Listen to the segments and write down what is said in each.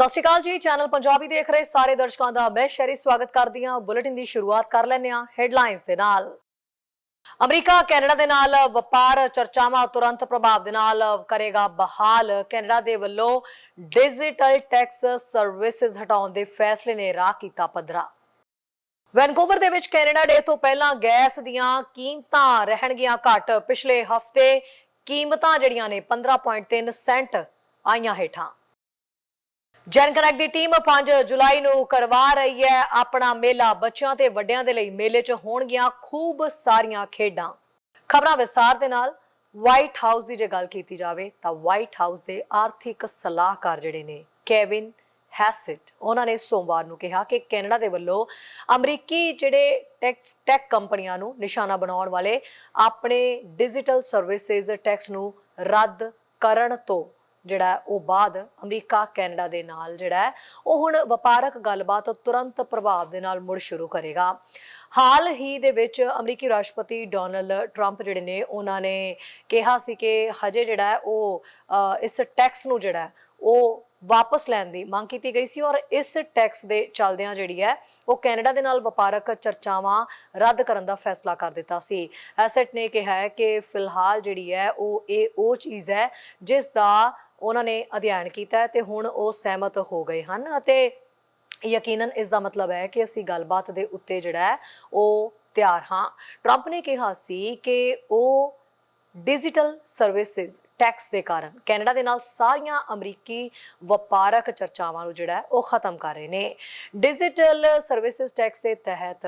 ਸਤਿ ਸ਼੍ਰੀ ਅਕਾਲ ਜੀ, ਚੈਨਲ ਪੰਜਾਬੀ ਦੇਖ ਰਹੇ ਸਾਰੇ ਦਰਸ਼ਕਾਂ ਦਾ ਮੈਂ ਸ਼ਹਿਰੀ ਸਵਾਗਤ ਕਰਦੀ ਹਾਂ। ਬੁਲੇਟਿਨ ਦੀ ਸ਼ੁਰੂਆਤ ਕਰ ਲੈਂਦੇ ਹਾਂ ਹੈਡਲਾਈਨਸ ਦੇ ਨਾਲ। ਅਮਰੀਕਾ, ਕੈਨੇਡਾ ਦੇ ਨਾਲ ਵਪਾਰ ਚਰਚਾਵਾਂ ਤੁਰੰਤ ਪ੍ਰਭਾਵ ਦੇ ਨਾਲ ਕਰੇਗਾ ਬਹਾਲ। ਕੈਨੇਡਾ ਦੇ ਵੱਲੋਂ ਡਿਜੀਟਲ ਟੈਕਸ ਸਰਵਿਸਿਜ਼ ਹਟਾਉਣ ਦੇ ਫੈਸਲੇ ਨੇ ਰਾਹ ਕੀਤਾ ਪੱਧਰਾ। ਵੈਨਕੂਵਰ ਦੇ ਵਿੱਚ ਕੈਨੇਡਾ ਡੇ ਤੋਂ ਪਹਿਲਾਂ ਗੈਸ ਦੀਆਂ ਕੀਮਤਾਂ ਰਹਿਣਗੀਆਂ ਘੱਟ। ਪਿਛਲੇ ਹਫ਼ਤੇ ਕੀਮਤਾਂ ਜਿਹੜੀਆਂ ਨੇ 15.3 ਸੈਂਟ ਆਈਆਂ ਹੇਠਾਂ। ਜਨ ਕਨੈਕਟ ਦੀ ਟੀਮ 5 ਜੁਲਾਈ ਨੂੰ ਕਰਵਾ ਰਹੀ ਹੈ। ਆਪਣਾ ਮੇਲਾ ਬੱਚਿਆਂ ਤੇ ਵੱਡਿਆਂ ਦੇ ਲਈ ਮੇਲੇ 'ਚ ਹੋਣਗੀਆਂ ਖੂਬ ਸਾਰੀਆਂ ਖੇਡਾਂ। ਖਬਰਾਂ ਵਿਸਤਾਰ ਦੇ ਨਾਲ ਵਾਈਟ ਹਾਊਸ ਦੀ ਜੇ ਗੱਲ ਕੀਤੀ ਜਾਵੇ ਤਾਂ ਵਾਈਟ ਹਾਊਸ ਦੇ ਆਰਥਿਕ ਸਲਾਹਕਾਰ ਜਿਹੜੇ ਨੇ ਕੇਵਿਨ ਹੈਸਿਟ ਉਹਨਾਂ ਨੇ ਸੋਮਵਾਰ ਨੂੰ ਕਿਹਾ ਕਿ ਕੈਨੇਡਾ ਦੇ ਵੱਲੋਂ ਅਮਰੀਕੀ ਜਿਹੜੇ ਟੈਕਸ ਟੈਕ ਕੰਪਨੀਆਂ ਨੂੰ ਨਿਸ਼ਾਨਾ ਬਣਾਉਣ ਵਾਲੇ ਆਪਣੇ ਡਿਜੀਟਲ ਸਰਵਿਸਿਜ਼ ਟੈਕਸ ਨੂੰ ਰੱਦ ਕਰਨ ਤੋਂ ਜਿਹੜਾ ਉਹ ਬਾਅਦ ਅਮਰੀਕਾ, ਕੈਨੇਡਾ ਦੇ ਨਾਲ ਜਿਹੜਾ ਹੈ, ਉਹ ਹੁਣ ਵਪਾਰਕ ਗੱਲਬਾਤ ਤੁਰੰਤ ਪ੍ਰਭਾਵ ਦੇ ਨਾਲ ਮੁੜ ਸ਼ੁਰੂ ਕਰੇਗਾ। ਹਾਲ ਹੀ ਦੇ ਵਿੱਚ ਅਮਰੀਕੀ ਰਾਸ਼ਟਰਪਤੀ ਡੋਨਲਡ ਟਰੰਪ ਜਿਹੜੇ ਨੇ, ਉਹਨਾਂ ਨੇ ਕਿਹਾ ਸੀ ਕਿ ਹਜੇ ਜਿਹੜਾ ਉਹ ਇਸ ਟੈਕਸ ਨੂੰ ਜਿਹੜਾ ਉਹ ਵਾਪਸ ਲੈਣ ਦੀ ਮੰਗ ਕੀਤੀ ਗਈ ਸੀ ਔਰ ਇਸ ਟੈਕਸ ਦੇ ਚੱਲਦਿਆਂ ਜਿਹੜੀ ਹੈ, ਉਹ ਕੈਨੇਡਾ ਦੇ ਨਾਲ ਵਪਾਰਕ ਚਰਚਾਵਾਂ ਰੱਦ ਕਰਨ ਦਾ ਫੈਸਲਾ ਕਰ ਦਿੱਤਾ ਸੀ। ਐਸੈਟ ਨੇ ਕਿਹਾ ਹੈ ਕਿ ਫਿਲਹਾਲ ਜਿਹੜੀ ਹੈ, ਉਹ ਇਹ ਉਹ ਚੀਜ਼ ਹੈ, ਜਿਸ ਦਾ ਉਹਨਾਂ ਨੇ ਅਧਿਐਨ ਕੀਤਾ ਹੈ ਤੇ ਹੁਣ ਉਹ ਸਹਿਮਤ ਹੋ ਗਏ ਹਨ ਅਤੇ ਯਕੀਨਨ ਇਸ ਦਾ ਮਤਲਬ ਹੈ ਕਿ ਅਸੀਂ ਗੱਲਬਾਤ ਦੇ ਉੱਤੇ ਜਿਹੜਾ ਉਹ ਤਿਆਰ ਹਾਂ। ਟਰੰਪ ਨੇ ਕਿਹਾ ਸੀ ਕਿ ਉਹ ਡਿਜੀਟਲ ਸਰਵਿਸਿਜ਼ ਟੈਕਸ ਦੇ ਕਾਰਨ ਕੈਨੇਡਾ ਦੇ ਨਾਲ ਸਾਰੀਆਂ ਅਮਰੀਕੀ ਵਪਾਰਕ ਚਰਚਾਵਾਂ ਨੂੰ ਜਿਹੜਾ ਉਹ ਖਤਮ ਕਰ ਰਹੇ ਨੇ। ਡਿਜੀਟਲ ਸਰਵਿਸਿਜ਼ ਟੈਕਸ ਦੇ ਤਹਿਤ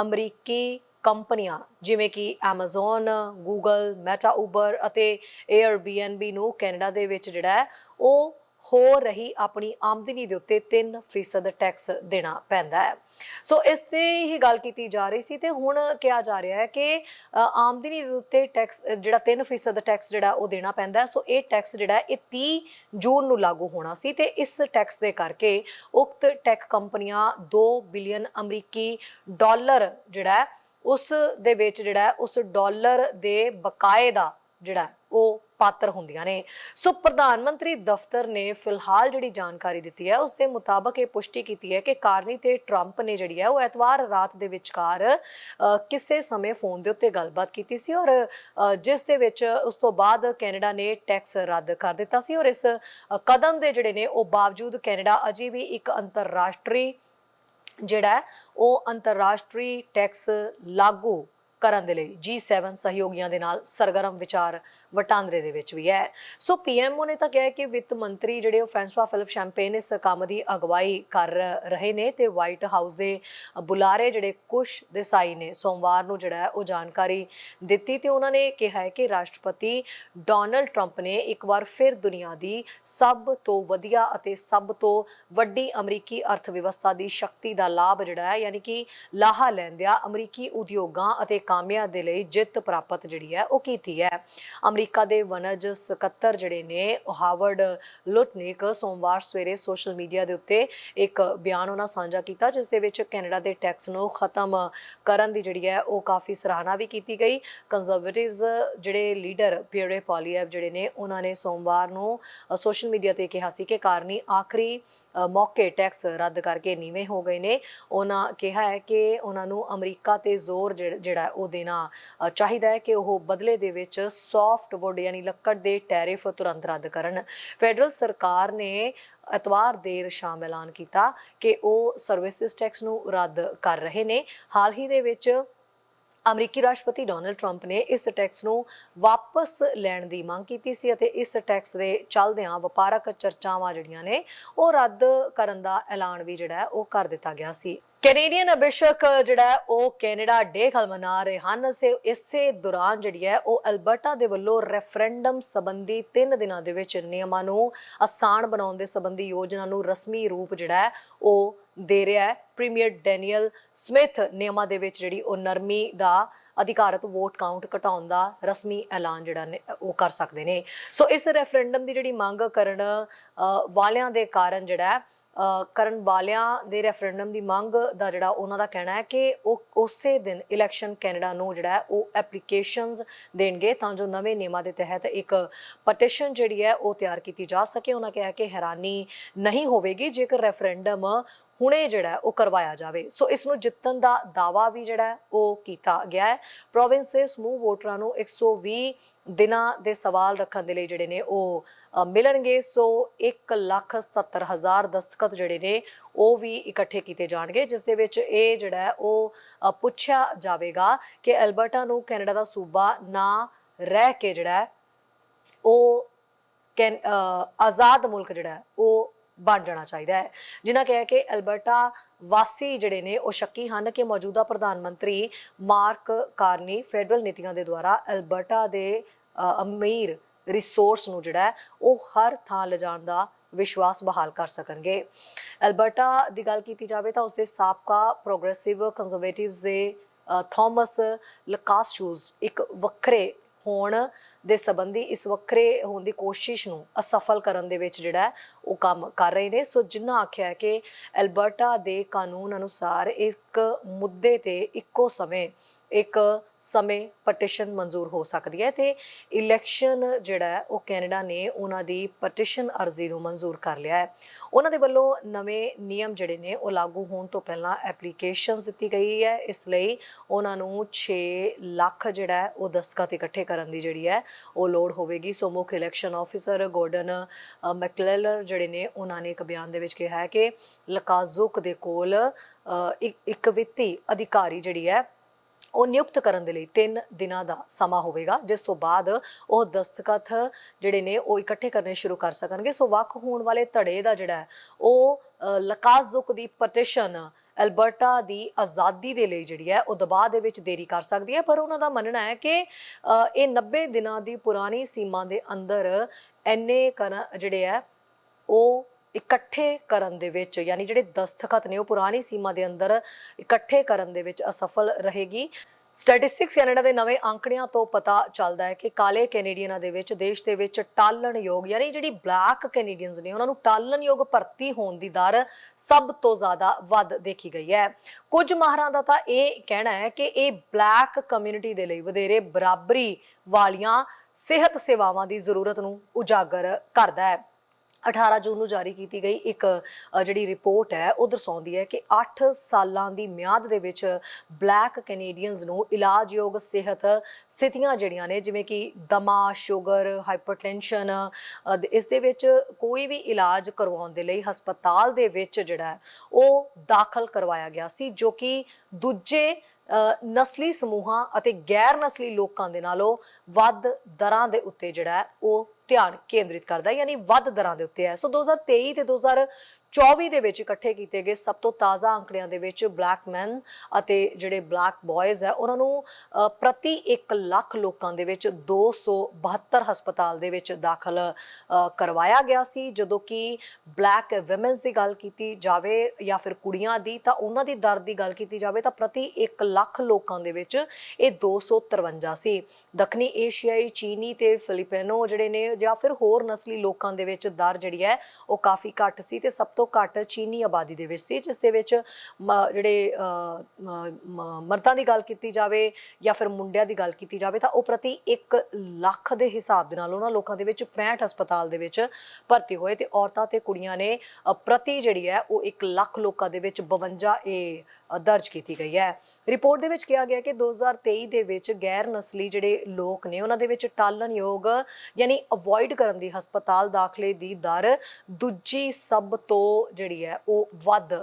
ਅਮਰੀਕੀ ਕੰਪਨੀਆਂ ਜਿਵੇਂ ਕਿ Amazon, Google, Meta, Uber ਅਤੇ Airbnb ਨੂੰ ਕੈਨੇਡਾ ਦੇ ਵਿੱਚ ਜਿਹੜਾ ਹੈ ਉਹ ਹੋ ਰਹੀ ਆਪਣੀ ਆਮਦਨੀ ਦੇ ਉੱਤੇ 3% ਟੈਕਸ ਦੇਣਾ ਪੈਂਦਾ ਹੈ। ਸੋ ਇਸ ਤੇ ਹੀ ਗੱਲ ਕੀਤੀ ਜਾ ਰਹੀ ਸੀ ਤੇ ਹੁਣ ਕਿਹਾ ਜਾ ਰਿਹਾ ਹੈ ਕਿ ਆਮਦਨੀ ਦੇ ਉੱਤੇ ਟੈਕਸ ਜਿਹੜਾ 3% ਟੈਕਸ ਜਿਹੜਾ ਉਹ ਦੇਣਾ ਪੈਂਦਾ ਸੋ ਇਹ ਟੈਕਸ ਜਿਹੜਾ ਇਹ 30 ਜੂਨ ਨੂੰ ਲਾਗੂ ਹੋਣਾ ਸੀ ਤੇ ਇਸ ਟੈਕਸ ਦੇ ਕਰਕੇ ਉਕਤ ਟੈਕ ਕੰਪਨੀਆਂ 2 ਬਿਲੀਅਨ ਅਮਰੀਕੀ ਡਾਲਰ ਜਿਹੜਾ ਉਸ ਦੇ ਵਿੱਚ ਜਿਹੜਾ ਉਸ ਡਾਲਰ ਦੇ ਬਕਾਏ ਦਾ ਜਿਹੜਾ ਉਹ ਪਾਤਰ ਹੁੰਦੀਆਂ ਨੇ। ਸੋ ਪ੍ਰਧਾਨ ਮੰਤਰੀ ਦਫ਼ਤਰ ਨੇ ਫਿਲਹਾਲ ਜਿਹੜੀ ਜਾਣਕਾਰੀ ਦਿੱਤੀ ਹੈ, ਉਸ ਦੇ ਮੁਤਾਬਕ ਇਹ ਪੁਸ਼ਟੀ ਕੀਤੀ ਹੈ ਕਿ ਕਾਰਨੀ ਤੇ ਟਰੰਪ ਨੇ ਜਿਹੜੀ ਹੈ, ਉਹ ਐਤਵਾਰ ਰਾਤ ਦੇ ਵਿਚਕਾਰ ਕਿਸੇ ਸਮੇਂ ਫੋਨ ਦੇ ਉੱਤੇ ਗੱਲਬਾਤ ਕੀਤੀ ਸੀ ਔਰ ਜਿਸ ਦੇ ਵਿੱਚ ਉਸ ਤੋਂ ਬਾਅਦ ਕੈਨੇਡਾ ਨੇ ਟੈਕਸ ਰੱਦ ਕਰ ਦਿੱਤਾ ਸੀ ਔਰ ਇਸ ਕਦਮ ਦੇ ਜਿਹੜੇ ਨੇ, ਉਹ ਬਾਵਜੂਦ ਕੈਨੇਡਾ ਅਜੇ ਵੀ ਇੱਕ ਅੰਤਰਰਾਸ਼ਟਰੀ ਜਿਹੜਾ ਉਹ ਅੰਤਰਰਾਸ਼ਟਰੀ ਟੈਕਸ ਲਾਗੂ ਕਰਨ ਦੇ ਲਈ G7 ਸਹਿਯੋਗੀਆਂ ਦੇ ਨਾਲ ਸਰਗਰਮ ਵਿਚਾਰ ਵਟਾਂਦਰੇ ਦੇ ਵਿੱਚ ਵੀ ਹੈ। ਸੋ ਪੀਐਮਓ ਨੇ ਤਾਂ ਕਿਹਾ ਕਿ ਵਿੱਤ ਮੰਤਰੀ ਜਿਹੜੇ ਉਹ ਫ੍ਰਾਂਸਵਾ ਫਿਲਪ ਸ਼ੈਂਪੇਨ ਇਸ ਕੰਮ ਦੀ ਅਗਵਾਈ ਕਰ ਰਹੇ ਨੇ ਤੇ ਵਾਈਟ ਹਾਊਸ ਦੇ ਬੁਲਾਰੇ ਜਿਹੜੇ ਕੁਸ਼ ਦੇਸਾਈ ਨੇ ਸੋਮਵਾਰ ਨੂੰ ਜਿਹੜਾ ਹੈ ਉਹ ਜਾਣਕਾਰੀ ਦਿੱਤੀ ਤੇ ਉਹਨਾਂ ਨੇ ਕਿਹਾ ਹੈ ਕਿ ਰਾਸ਼ਟਰਪਤੀ ਡੋਨਲਡ ਟਰੰਪ ਨੇ ਇੱਕ ਵਾਰ ਫਿਰ ਦੁਨੀਆ ਦੀ ਸਭ ਤੋਂ ਵਧੀਆ ਅਤੇ ਸਭ ਤੋਂ ਵੱਡੀ ਅਮਰੀਕੀ ਅਰਥ ਵਿਵਸਥਾ ਦੀ ਸ਼ਕਤੀ ਦਾ ਲਾਭ ਜਿਹੜਾ ਹੈ, ਯਾਨੀ ਕਿ ਲਾਹਾ ਲੈਂਦਿਆਂ ਅਮਰੀਕੀ ਉਦਯੋਗਾਂ ਅਤੇ ਕਾਮਿਆਂ ਦੇ ਲਈ ਜਿੱਤ ਪ੍ਰਾਪਤ ਜਿਹੜੀ ਹੈ ਉਹ ਕੀਤੀ ਹੈ। ਅਮਰੀਕਾ ਦੇ ਵਣਜ ਸਕੱਤਰ ਜਿਹੜੇ ਨੇ, ਉਹ ਹਾਵਰਡ ਲੁਟਨਿਕ ਸੋਮਵਾਰ ਸਵੇਰੇ ਸੋਸ਼ਲ ਮੀਡੀਆ ਦੇ ਉੱਤੇ ਇੱਕ ਬਿਆਨ ਉਹਨਾਂ ਸਾਂਝਾ ਕੀਤਾ, ਜਿਸ ਦੇ ਵਿੱਚ ਕੈਨੇਡਾ ਦੇ ਟੈਕਸ ਨੂੰ ਖਤਮ ਕਰਨ ਦੀ ਜਿਹੜੀ ਹੈ, ਉਹ ਕਾਫੀ ਸਰਾਹਨਾ ਵੀ ਕੀਤੀ ਗਈ। ਕੰਜ਼ਰਵੇਟਿਵਸ ਜਿਹੜੇ ਲੀਡਰ ਪਿਅਰੇ ਪੋਲੀਐਵ ਜਿਹੜੇ ਨੇ, ਉਹਨਾਂ ਨੇ ਸੋਮਵਾਰ ਨੂੰ ਸੋਸ਼ਲ ਮੀਡੀਆ ਤੇ ਕਿਹਾ ਸੀ ਕਿ ਕਾਰਨੀ ਆਖਰੀ ਮੌਕੇ ਟੈਕਸ ਰੱਦ ਕਰਕੇ ਨੀਵੇਂ ਹੋ ਗਏ ਨੇ। ਉਹਨਾਂ ਕਿਹਾ ਹੈ ਕਿ ਉਹਨਾਂ ਨੂੰ ਅਮਰੀਕਾ ਤੇ ਜ਼ੋਰ ਜਿਹੜਾ ਜਿਹੜਾ ਉਹ ਦੇਣਾ ਚਾਹੀਦਾ ਹੈ ਕਿ ਉਹ ਬਦਲੇ ਦੇ ਵਿੱਚ ਸੌਫਟ ਵੁੱਡ ਯਾਨੀ ਲੱਕੜ ਦੇ ਟੈਰਿਫ ਤੁਰੰਤ ਰੱਦ ਕਰਨ। ਫੈਡਰਲ ਸਰਕਾਰ ਨੇ ਐਤਵਾਰ ਦੇਰ ਸ਼ਾਮ ਐਲਾਨ ਕੀਤਾ ਕਿ ਉਹ ਸਰਵਿਸਿਜ਼ ਟੈਕਸ ਨੂੰ ਰੱਦ ਕਰ ਰਹੇ ਨੇ। ਹਾਲ ਹੀ ਦੇ ਵਿੱਚ ਅਮਰੀਕੀ ਰਾਸ਼ਟਰਪਤੀ ਡੋਨਲਡ ਟਰੰਪ ਨੇ ਇਸ ਟੈਕਸ ਨੂੰ ਵਾਪਸ ਲੈਣ ਦੀ ਮੰਗ ਕੀਤੀ ਸੀ ਅਤੇ ਇਸ ਟੈਕਸ ਦੇ ਚੱਲਦਿਆਂ ਵਪਾਰਕ ਚਰਚਾਵਾਂ ਜਿਹੜੀਆਂ ਨੇ ਉਹ ਰੱਦ ਕਰਨ ਦਾ ਐਲਾਨ ਵੀ ਜਿਹੜਾ ਉਹ ਕਰ ਦਿੱਤਾ ਗਿਆ ਸੀ। ਕੈਨੇਡੀਅਨ ਅਭਿਸ਼ਕ ਜਿਹੜਾ ਉਹ ਕੈਨੇਡਾ ਡੇ ਖਲ ਮਨਾ ਰਹੇ ਹਨ। ਸੇ, ਇਸੇ ਦੌਰਾਨ ਜਿਹੜੀ ਹੈ, ਉਹ ਅਲਬਰਟਾ ਦੇ ਵੱਲੋਂ ਰੈਫਰੈਂਡਮ ਸੰਬੰਧੀ 3 ਦਿਨਾਂ ਦੇ ਵਿੱਚ ਨਿਯਮਾਂ ਨੂੰ ਆਸਾਨ ਬਣਾਉਣ ਦੇ ਸੰਬੰਧੀ ਯੋਜਨਾ ਨੂੰ ਰਸਮੀ ਰੂਪ ਜਿਹੜਾ ਉਹ ਦੇ ਰਿਹਾ ਹੈ। ਪ੍ਰੀਮੀਅਰ ਡੈਨੀਅਲ ਸਮਿਥ ਨਿਯਮਾਂ ਦੇ ਵਿੱਚ ਜਿਹੜੀ ਉਹ ਨਰਮੀ ਦਾ ਅਧਿਕਾਰਤ ਵੋਟ ਕਾਊਂਟ ਘਟਾਉਣ ਦਾ ਰਸਮੀ ਐਲਾਨ ਜਿਹੜਾ ਨੇ, ਉਹ ਕਰ ਸਕਦੇ ਨੇ। ਸੋ ਇਸ ਰੈਫਰੈਂਡਮ ਦੀ ਜਿਹੜੀ ਮੰਗ ਕਰਨ ਵਾਲਿਆਂ ਦੇ ਕਾਰਨ ਜਿਹੜਾ ਕਰਨ ਵਾਲਿਆਂ ਦੇ ਰੈਫਰੈਂਡਮ ਦੀ ਮੰਗ ਦਾ ਜਿਹੜਾ ਉਹਨਾਂ ਦਾ ਕਹਿਣਾ ਹੈ ਕਿ ਉਹ ਉਸੇ ਦਿਨ ਇਲੈਕਸ਼ਨ ਕੈਨੇਡਾ ਨੂੰ ਜਿਹੜਾ ਹੈ ਉਹ ਐਪਲੀਕੇਸ਼ਨਸ ਦੇਣਗੇ ਤਾਂ ਜੋ ਨਵੇਂ ਨਿਯਮਾਂ ਦੇ ਤਹਿਤ ਇੱਕ ਪਟੀਸ਼ਨ ਜਿਹੜੀ ਹੈ ਉਹ ਤਿਆਰ ਕੀਤੀ ਜਾ ਸਕੇ। ਉਹਨਾਂ ਕਿਹਾ ਕਿ ਹੈਰਾਨੀ ਨਹੀਂ ਹੋਵੇਗੀ। ਜੇਕਰ ਰੈਫਰੈਂਡਮ ਹੁਣੇ ਜਿਹੜਾ ਉਹ ਕਰਵਾਇਆ ਜਾਵੇ। ਸੋ ਇਸ ਨੂੰ ਜਿੱਤਣ ਦਾ ਦਾਵਾ ਵੀ ਜਿਹੜਾ ਉਹ ਕੀਤਾ ਗਿਆ ਹੈ। ਪ੍ਰੋਵਿੰਸ ਦੇ ਸਮੂਹ ਵੋਟਰਾਂ ਨੂੰ 120 ਦਿਨਾਂ ਦੇ ਸਵਾਲ ਰੱਖਣ ਦੇ ਲਈ ਜਿਹੜੇ ਨੇ ਉਹ ਮਿਲਣਗੇ। ਸੋ 177000 ਦਸਤਖਤ ਜਿਹੜੇ ਨੇ, ਉਹ ਵੀ ਇਕੱਠੇ ਕੀਤੇ ਜਾਣਗੇ, ਜਿਸ ਦੇ ਵਿੱਚ ਇਹ ਜਿਹੜਾ ਉਹ ਪੁੱਛਿਆ ਜਾਵੇਗਾ ਕਿ ਐਲਬਰਟਾ ਨੂੰ ਕੈਨੇਡਾ ਦਾ ਸੂਬਾ ਨਾ ਰਹਿ ਕੇ ਜਿਹੜਾ ਉਹ ਕੈਨ ਆਜ਼ਾਦ ਮੁਲਕ ਜਿਹੜਾ ਉਹ ਬਣ ਜਾਣਾ ਚਾਹੀਦਾ ਹੈ। ਜਿਨ੍ਹਾਂ ਕਿਹਾ ਕਿ ਐਲਬਰਟਾ ਵਾਸੀ ਜਿਹੜੇ ਨੇ ਉਹ ਸ਼ੱਕੀ ਹਨ ਕਿ ਮੌਜੂਦਾ ਪ੍ਰਧਾਨ ਮੰਤਰੀ ਮਾਰਕ ਕਾਰਨੀ ਫੈਡਰਲ ਨੀਤੀਆਂ ਦੇ ਦੁਆਰਾ ਐਲਬਰਟਾ ਦੇ ਅਮੀਰ ਰਿਸੋਰਸ ਨੂੰ ਜਿਹੜਾ ਉਹ ਹਰ ਥਾਂ ਲਿਜਾਣ ਦਾ ਵਿਸ਼ਵਾਸ ਬਹਾਲ ਕਰ ਸਕਣਗੇ। ਐਲਬਰਟਾ ਦੀ ਗੱਲ ਕੀਤੀ ਜਾਵੇ ਤਾਂ ਉਸਦੇ ਸਾਬਕਾ ਪ੍ਰੋਗਰੈਸਿਵ ਕੰਜ਼ਰਵੇਟਿਵਸ ਦੇ ਅ, ਥਾਮਸ ਲਕਾਸਚੂਸ ਇੱਕ ਵੱਖਰੇ ਹੋਣ ਦੇ ਸੰਬੰਧੀ ਇਸ ਵੱਖਰੇ ਹੋਣ ਦੀ ਕੋਸ਼ਿਸ਼ ਨੂੰ ਅਸਫਲ ਕਰਨ ਦੇ ਵਿੱਚ ਜਿਹੜਾ ਉਹ ਕੰਮ ਕਰ ਰਹੇ ਨੇ। ਸੋ ਜਿਨ੍ਹਾਂ ਆਖਿਆ ਕਿ ਐਲਬਰਟਾ ਦੇ ਕਾਨੂੰਨ ਅਨੁਸਾਰ ਇੱਕ ਮੁੱਦੇ ਤੇ ਇੱਕੋ ਸਮੇਂ, ਇੱਕ ਸਮੇਂ ਪਟੀਸ਼ਨ ਮਨਜ਼ੂਰ ਹੋ ਸਕਦੀ ਹੈ ਤੇ ਇਲੈਕਸ਼ਨ ਜਿਹੜਾ ਉਹ ਕੈਨੇਡਾ ਨੇ ਉਹਨਾਂ ਦੀ ਪਟੀਸ਼ਨ ਅਰਜ਼ੀ ਨੂੰ ਮਨਜ਼ੂਰ ਕਰ ਲਿਆ ਹੈ। ਉਹਨਾਂ ਦੇ ਵੱਲੋਂ ਨਵੇਂ ਨਿਯਮ ਜਿਹੜੇ ਨੇ, ਉਹ ਲਾਗੂ ਹੋਣ ਤੋਂ ਪਹਿਲਾਂ ਐਪਲੀਕੇਸ਼ਨਸ ਦਿੱਤੀ ਗਈ ਹੈ। ਇਸ ਲਈ ਉਹਨਾਂ ਨੂੰ 6 ਲੱਖ ਜਿਹੜਾ ਉਹ ਦਸਤਖਤ ਇਕੱਠੇ ਕਰਨ ਦੀ ਜਿਹੜੀ ਹੈ ਉਹ ਲੋੜ ਹੋਵੇਗੀ। ਸੋ ਮੁੱਖ election officer Gordon uh, McLellar ਜਿਹੜੇ ਨੇ ਉਹਨਾਂ ਨੇ ਇੱਕ ਬਿਆਨ ਦੇ ਵਿੱਚ ਕਿਹਾ ਹੈ ਕਿ ਲਕਾਜ਼ੁਕ ਦੇ ਕੋਲ ਅ, ਇੱਕ ਵਿੱਤੀ ਅਧਿਕਾਰੀ ਜਿਹੜੀ ਹੈ ਉਹ ਨਿਯੁਕਤ ਕਰਨ ਦੇ ਲਈ 3 ਦਿਨਾਂ ਦਾ ਸਮਾਂ ਹੋਵੇਗਾ ਜਿਸ ਤੋਂ ਬਾਅਦ ਉਹ ਦਸਤਖਤ ਜਿਹੜੇ ਨੇ ਉਹ ਇਕੱਠੇ ਕਰਨੇ ਸ਼ੁਰੂ ਕਰ ਸਕਣਗੇ। ਸੋ ਵੱਖ ਹੋਣ ਵਾਲੇ ਧੜੇ ਦਾ ਜਿਹੜਾ ਉਹ ਅ, ਲਕਾਜ਼ੁਕ ਦੀ ਪਟੀਸ਼ਨ ਐਲਬਰਟਾ ਦੀ ਆਜ਼ਾਦੀ ਦੇ ਲਈ ਜਿਹੜੀ ਹੈ ਉਹ ਦਬਾਅ ਦੇ ਵਿੱਚ ਦੇਰੀ ਕਰ ਸਕਦੀ ਹੈ। ਪਰ ਉਹਨਾਂ ਦਾ ਮੰਨਣਾ ਹੈ ਕਿ ਇਹ 90 ਦਿਨਾਂ ਦੀ ਪੁਰਾਣੀ ਸੀਮਾ ਦੇ ਅੰਦਰ ਐਨੇ ਕਰ ਜਿਹੜੇ ਹੈ ਉਹ ਇਕੱਠੇ ਕਰਨ ਦੇ ਵਿੱਚ, ਯਾਨੀ ਜਿਹੜੇ ਦਸਤਖਤ ਨੇ ਉਹ ਪੁਰਾਣੀ ਸੀਮਾ ਦੇ ਅੰਦਰ ਇਕੱਠੇ ਕਰਨ ਦੇ ਵਿੱਚ ਅਸਫਲ ਰਹੇਗੀ। ਸਟੈਟਿਸਟਿਕਸ ਕੈਨੇਡਾ ਦੇ ਨਵੇਂ ਅੰਕੜਿਆਂ ਤੋਂ ਪਤਾ ਚੱਲਦਾ ਹੈ ਕਿ ਕਾਲੇ ਕੈਨੇਡੀਅਨਾਂ ਦੇ ਵਿੱਚ, ਦੇਸ਼ ਦੇ ਵਿੱਚ ਟਾਲਣਯੋਗ ਯਾਨੀ ਜਿਹੜੀ ਬਲੈਕ ਕੈਨੇਡੀਅਨਸ ਨੇ ਉਹਨਾਂ ਨੂੰ ਟਾਲਣਯੋਗ ਭਰਤੀ ਹੋਣ ਦੀ ਦਰ ਸਭ ਤੋਂ ਜ਼ਿਆਦਾ ਵੱਧ ਦੇਖੀ ਗਈ ਹੈ। ਕੁਝ ਮਾਹਰਾਂ ਦਾ ਤਾਂ ਇਹ ਕਹਿਣਾ ਹੈ ਕਿ ਇਹ ਬਲੈਕ ਕਮਿਊਨਿਟੀ ਦੇ ਲਈ ਵਧੇਰੇ ਬਰਾਬਰੀ ਵਾਲੀਆਂ ਸਿਹਤ ਸੇਵਾਵਾਂ ਦੀ ਜ਼ਰੂਰਤ ਨੂੰ ਉਜਾਗਰ ਕਰਦਾ ਹੈ। 18 ਜੂਨ ਨੂੰ ਜਾਰੀ ਕੀਤੀ ਗਈ ਇੱਕ ਜਿਹੜੀ ਰਿਪੋਰਟ ਹੈ, ਉਹ ਦਰਸਾਉਂਦੀ ਹੈ ਕਿ 8 ਸਾਲਾਂ ਦੀ ਮਿਆਦ ਦੇ ਵਿੱਚ ਬਲੈਕ ਕੈਨੇਡੀਅਨਸ ਨੂੰ ਇਲਾਜਯੋਗ ਸਿਹਤ ਸਥਿਤੀਆਂ ਜਿਹੜੀਆਂ ਨੇ, ਜਿਵੇਂ ਕਿ ਦਮਾ, ਸ਼ੂਗਰ, ਹਾਈਪਰਟੈਂਸ਼ਨ ਇਸ ਦੇ ਵਿੱਚ ਕੋਈ ਵੀ ਇਲਾਜ ਕਰਵਾਉਣ ਦੇ ਲਈ ਹਸਪਤਾਲ ਦੇ ਵਿੱਚ ਜਿਹੜਾ ਉਹ ਦਾਖਲ ਕਰਵਾਇਆ ਗਿਆ ਸੀ, ਜੋ ਕਿ ਦੂਜੇ ਨਸਲੀ ਸਮੂਹਾਂ ਅਤੇ ਗੈਰ ਨਸਲੀ ਲੋਕਾਂ ਦੇ ਨਾਲੋਂ ਵੱਧ ਦਰਾਂ ਦੇ ਉੱਤੇ ਜਿਹੜਾ ਉਹ ਧਿਆਨ ਕੇਂਦਰਿਤ ਕਰਦਾ ਯਾਨੀ ਵੱਧ ਦਰਾਂ ਦੇ ਉੱਤੇ ਹੈ। ਸੋ 2023 ਤੇ 2024 ਦੇ ਵਿੱਚ ਇਕੱਠੇ ਕੀਤੇ ਗਏ ਸਭ ਤੋਂ ਤਾਜ਼ਾ ਅੰਕੜਿਆਂ ਦੇ ਵਿੱਚ ਬਲੈਕ ਮੈਨ ਅਤੇ ਜਿਹੜੇ ਬਲੈਕ ਬॉयਜ਼ ਹੈ, ਉਹਨਾਂ ਨੂੰ ਪ੍ਰਤੀ 1 ਲੱਖ ਲੋਕਾਂ ਦੇ ਵਿੱਚ 272 ਹਸਪਤਾਲ ਦੇ ਵਿੱਚ ਦਾਖਲ ਕਰਵਾਇਆ ਗਿਆ ਸੀ। ਜਦੋਂ ਕਿ ਬਲੈਕ ਔਮਨਸ ਦੀ ਗੱਲ ਕੀਤੀ ਜਾਵੇ ਜਾਂ ਫਿਰ ਕੁੜੀਆਂ ਦੀ, ਤਾਂ ਉਹਨਾਂ ਦੀ ਦਰ ਦੀ ਗੱਲ ਕੀਤੀ ਜਾਵੇ, ਤਾਂ ਪ੍ਰਤੀ 1 ਲੱਖ ਲੋਕਾਂ ਦੇ ਵਿੱਚ ਇਹ 253 ਸੀ। ਦੱਖਣੀ ਏਸ਼ੀਆਈ, ਚੀਨੀ ਤੇ ਫਿਲੀਪੀਨੋ ਜਿਹੜੇ ਨੇ ਜਾਂ ਫਿਰ ਹੋਰ ਨਸਲੀ ਲੋਕਾਂ ਦੇ ਵਿੱਚ ਦਰ ਜਿਹੜੀ ਹੈ, ਉਹ ਕਾਫੀ ਘੱਟ ਸੀ ਤੇ ਸਭ ਤੋਂ ਘੱਟ ਚੀਨੀ ਆਬਾਦੀ ਦੇ ਵਿੱਚ ਸੀ, ਜਿਸ ਦੇ ਵਿੱਚ ਜਿਹੜੇ ਮਰਦਾਂ ਦੀ ਗੱਲ ਕੀਤੀ ਜਾਵੇ ਜਾਂ ਫਿਰ ਮੁੰਡਿਆਂ ਦੀ ਗੱਲ ਕੀਤੀ ਜਾਵੇ, ਤਾਂ ਉਹ ਪ੍ਰਤੀ 1 ਲੱਖ ਦੇ ਹਿਸਾਬ ਦੇ ਨਾਲ ਉਹਨਾਂ ਲੋਕਾਂ ਦੇ ਵਿੱਚ 65 ਹਸਪਤਾਲ ਦੇ ਵਿੱਚ ਭਰਤੀ ਹੋਏ ਤੇ ਔਰਤਾਂ ਤੇ ਕੁੜੀਆਂ ਨੇ ਪ੍ਰਤੀ ਜਿਹੜੀ ਹੈ ਉਹ 1 ਲੱਖ ਲੋਕਾਂ ਦੇ ਵਿੱਚ 52 ਇਹ ਦਰਜ ਕੀਤੀ ਗਈ ਹੈ। ਰਿਪੋਰਟ ਦੇ ਵਿੱਚ ਕਿਹਾ ਗਿਆ ਕਿ 2023 ਦੇ ਵਿੱਚ ਗੈਰ ਨਸਲੀ ਜਿਹੜੇ ਲੋਕ ਨੇ, ਉਹਨਾਂ ਦੇ ਵਿੱਚ ਟਾਲਣਯੋਗ ਯਾਨੀ ਅਵੋਇਡ ਕਰਨ ਦੀ ਹਸਪਤਾਲ ਦਾਖਲੇ ਦੀ ਦਰ ਦੂਜੀ ਸਭ ਤੋਂ ਜਿਹੜੀ ਹੈ, ਉਹ ਵੱਧ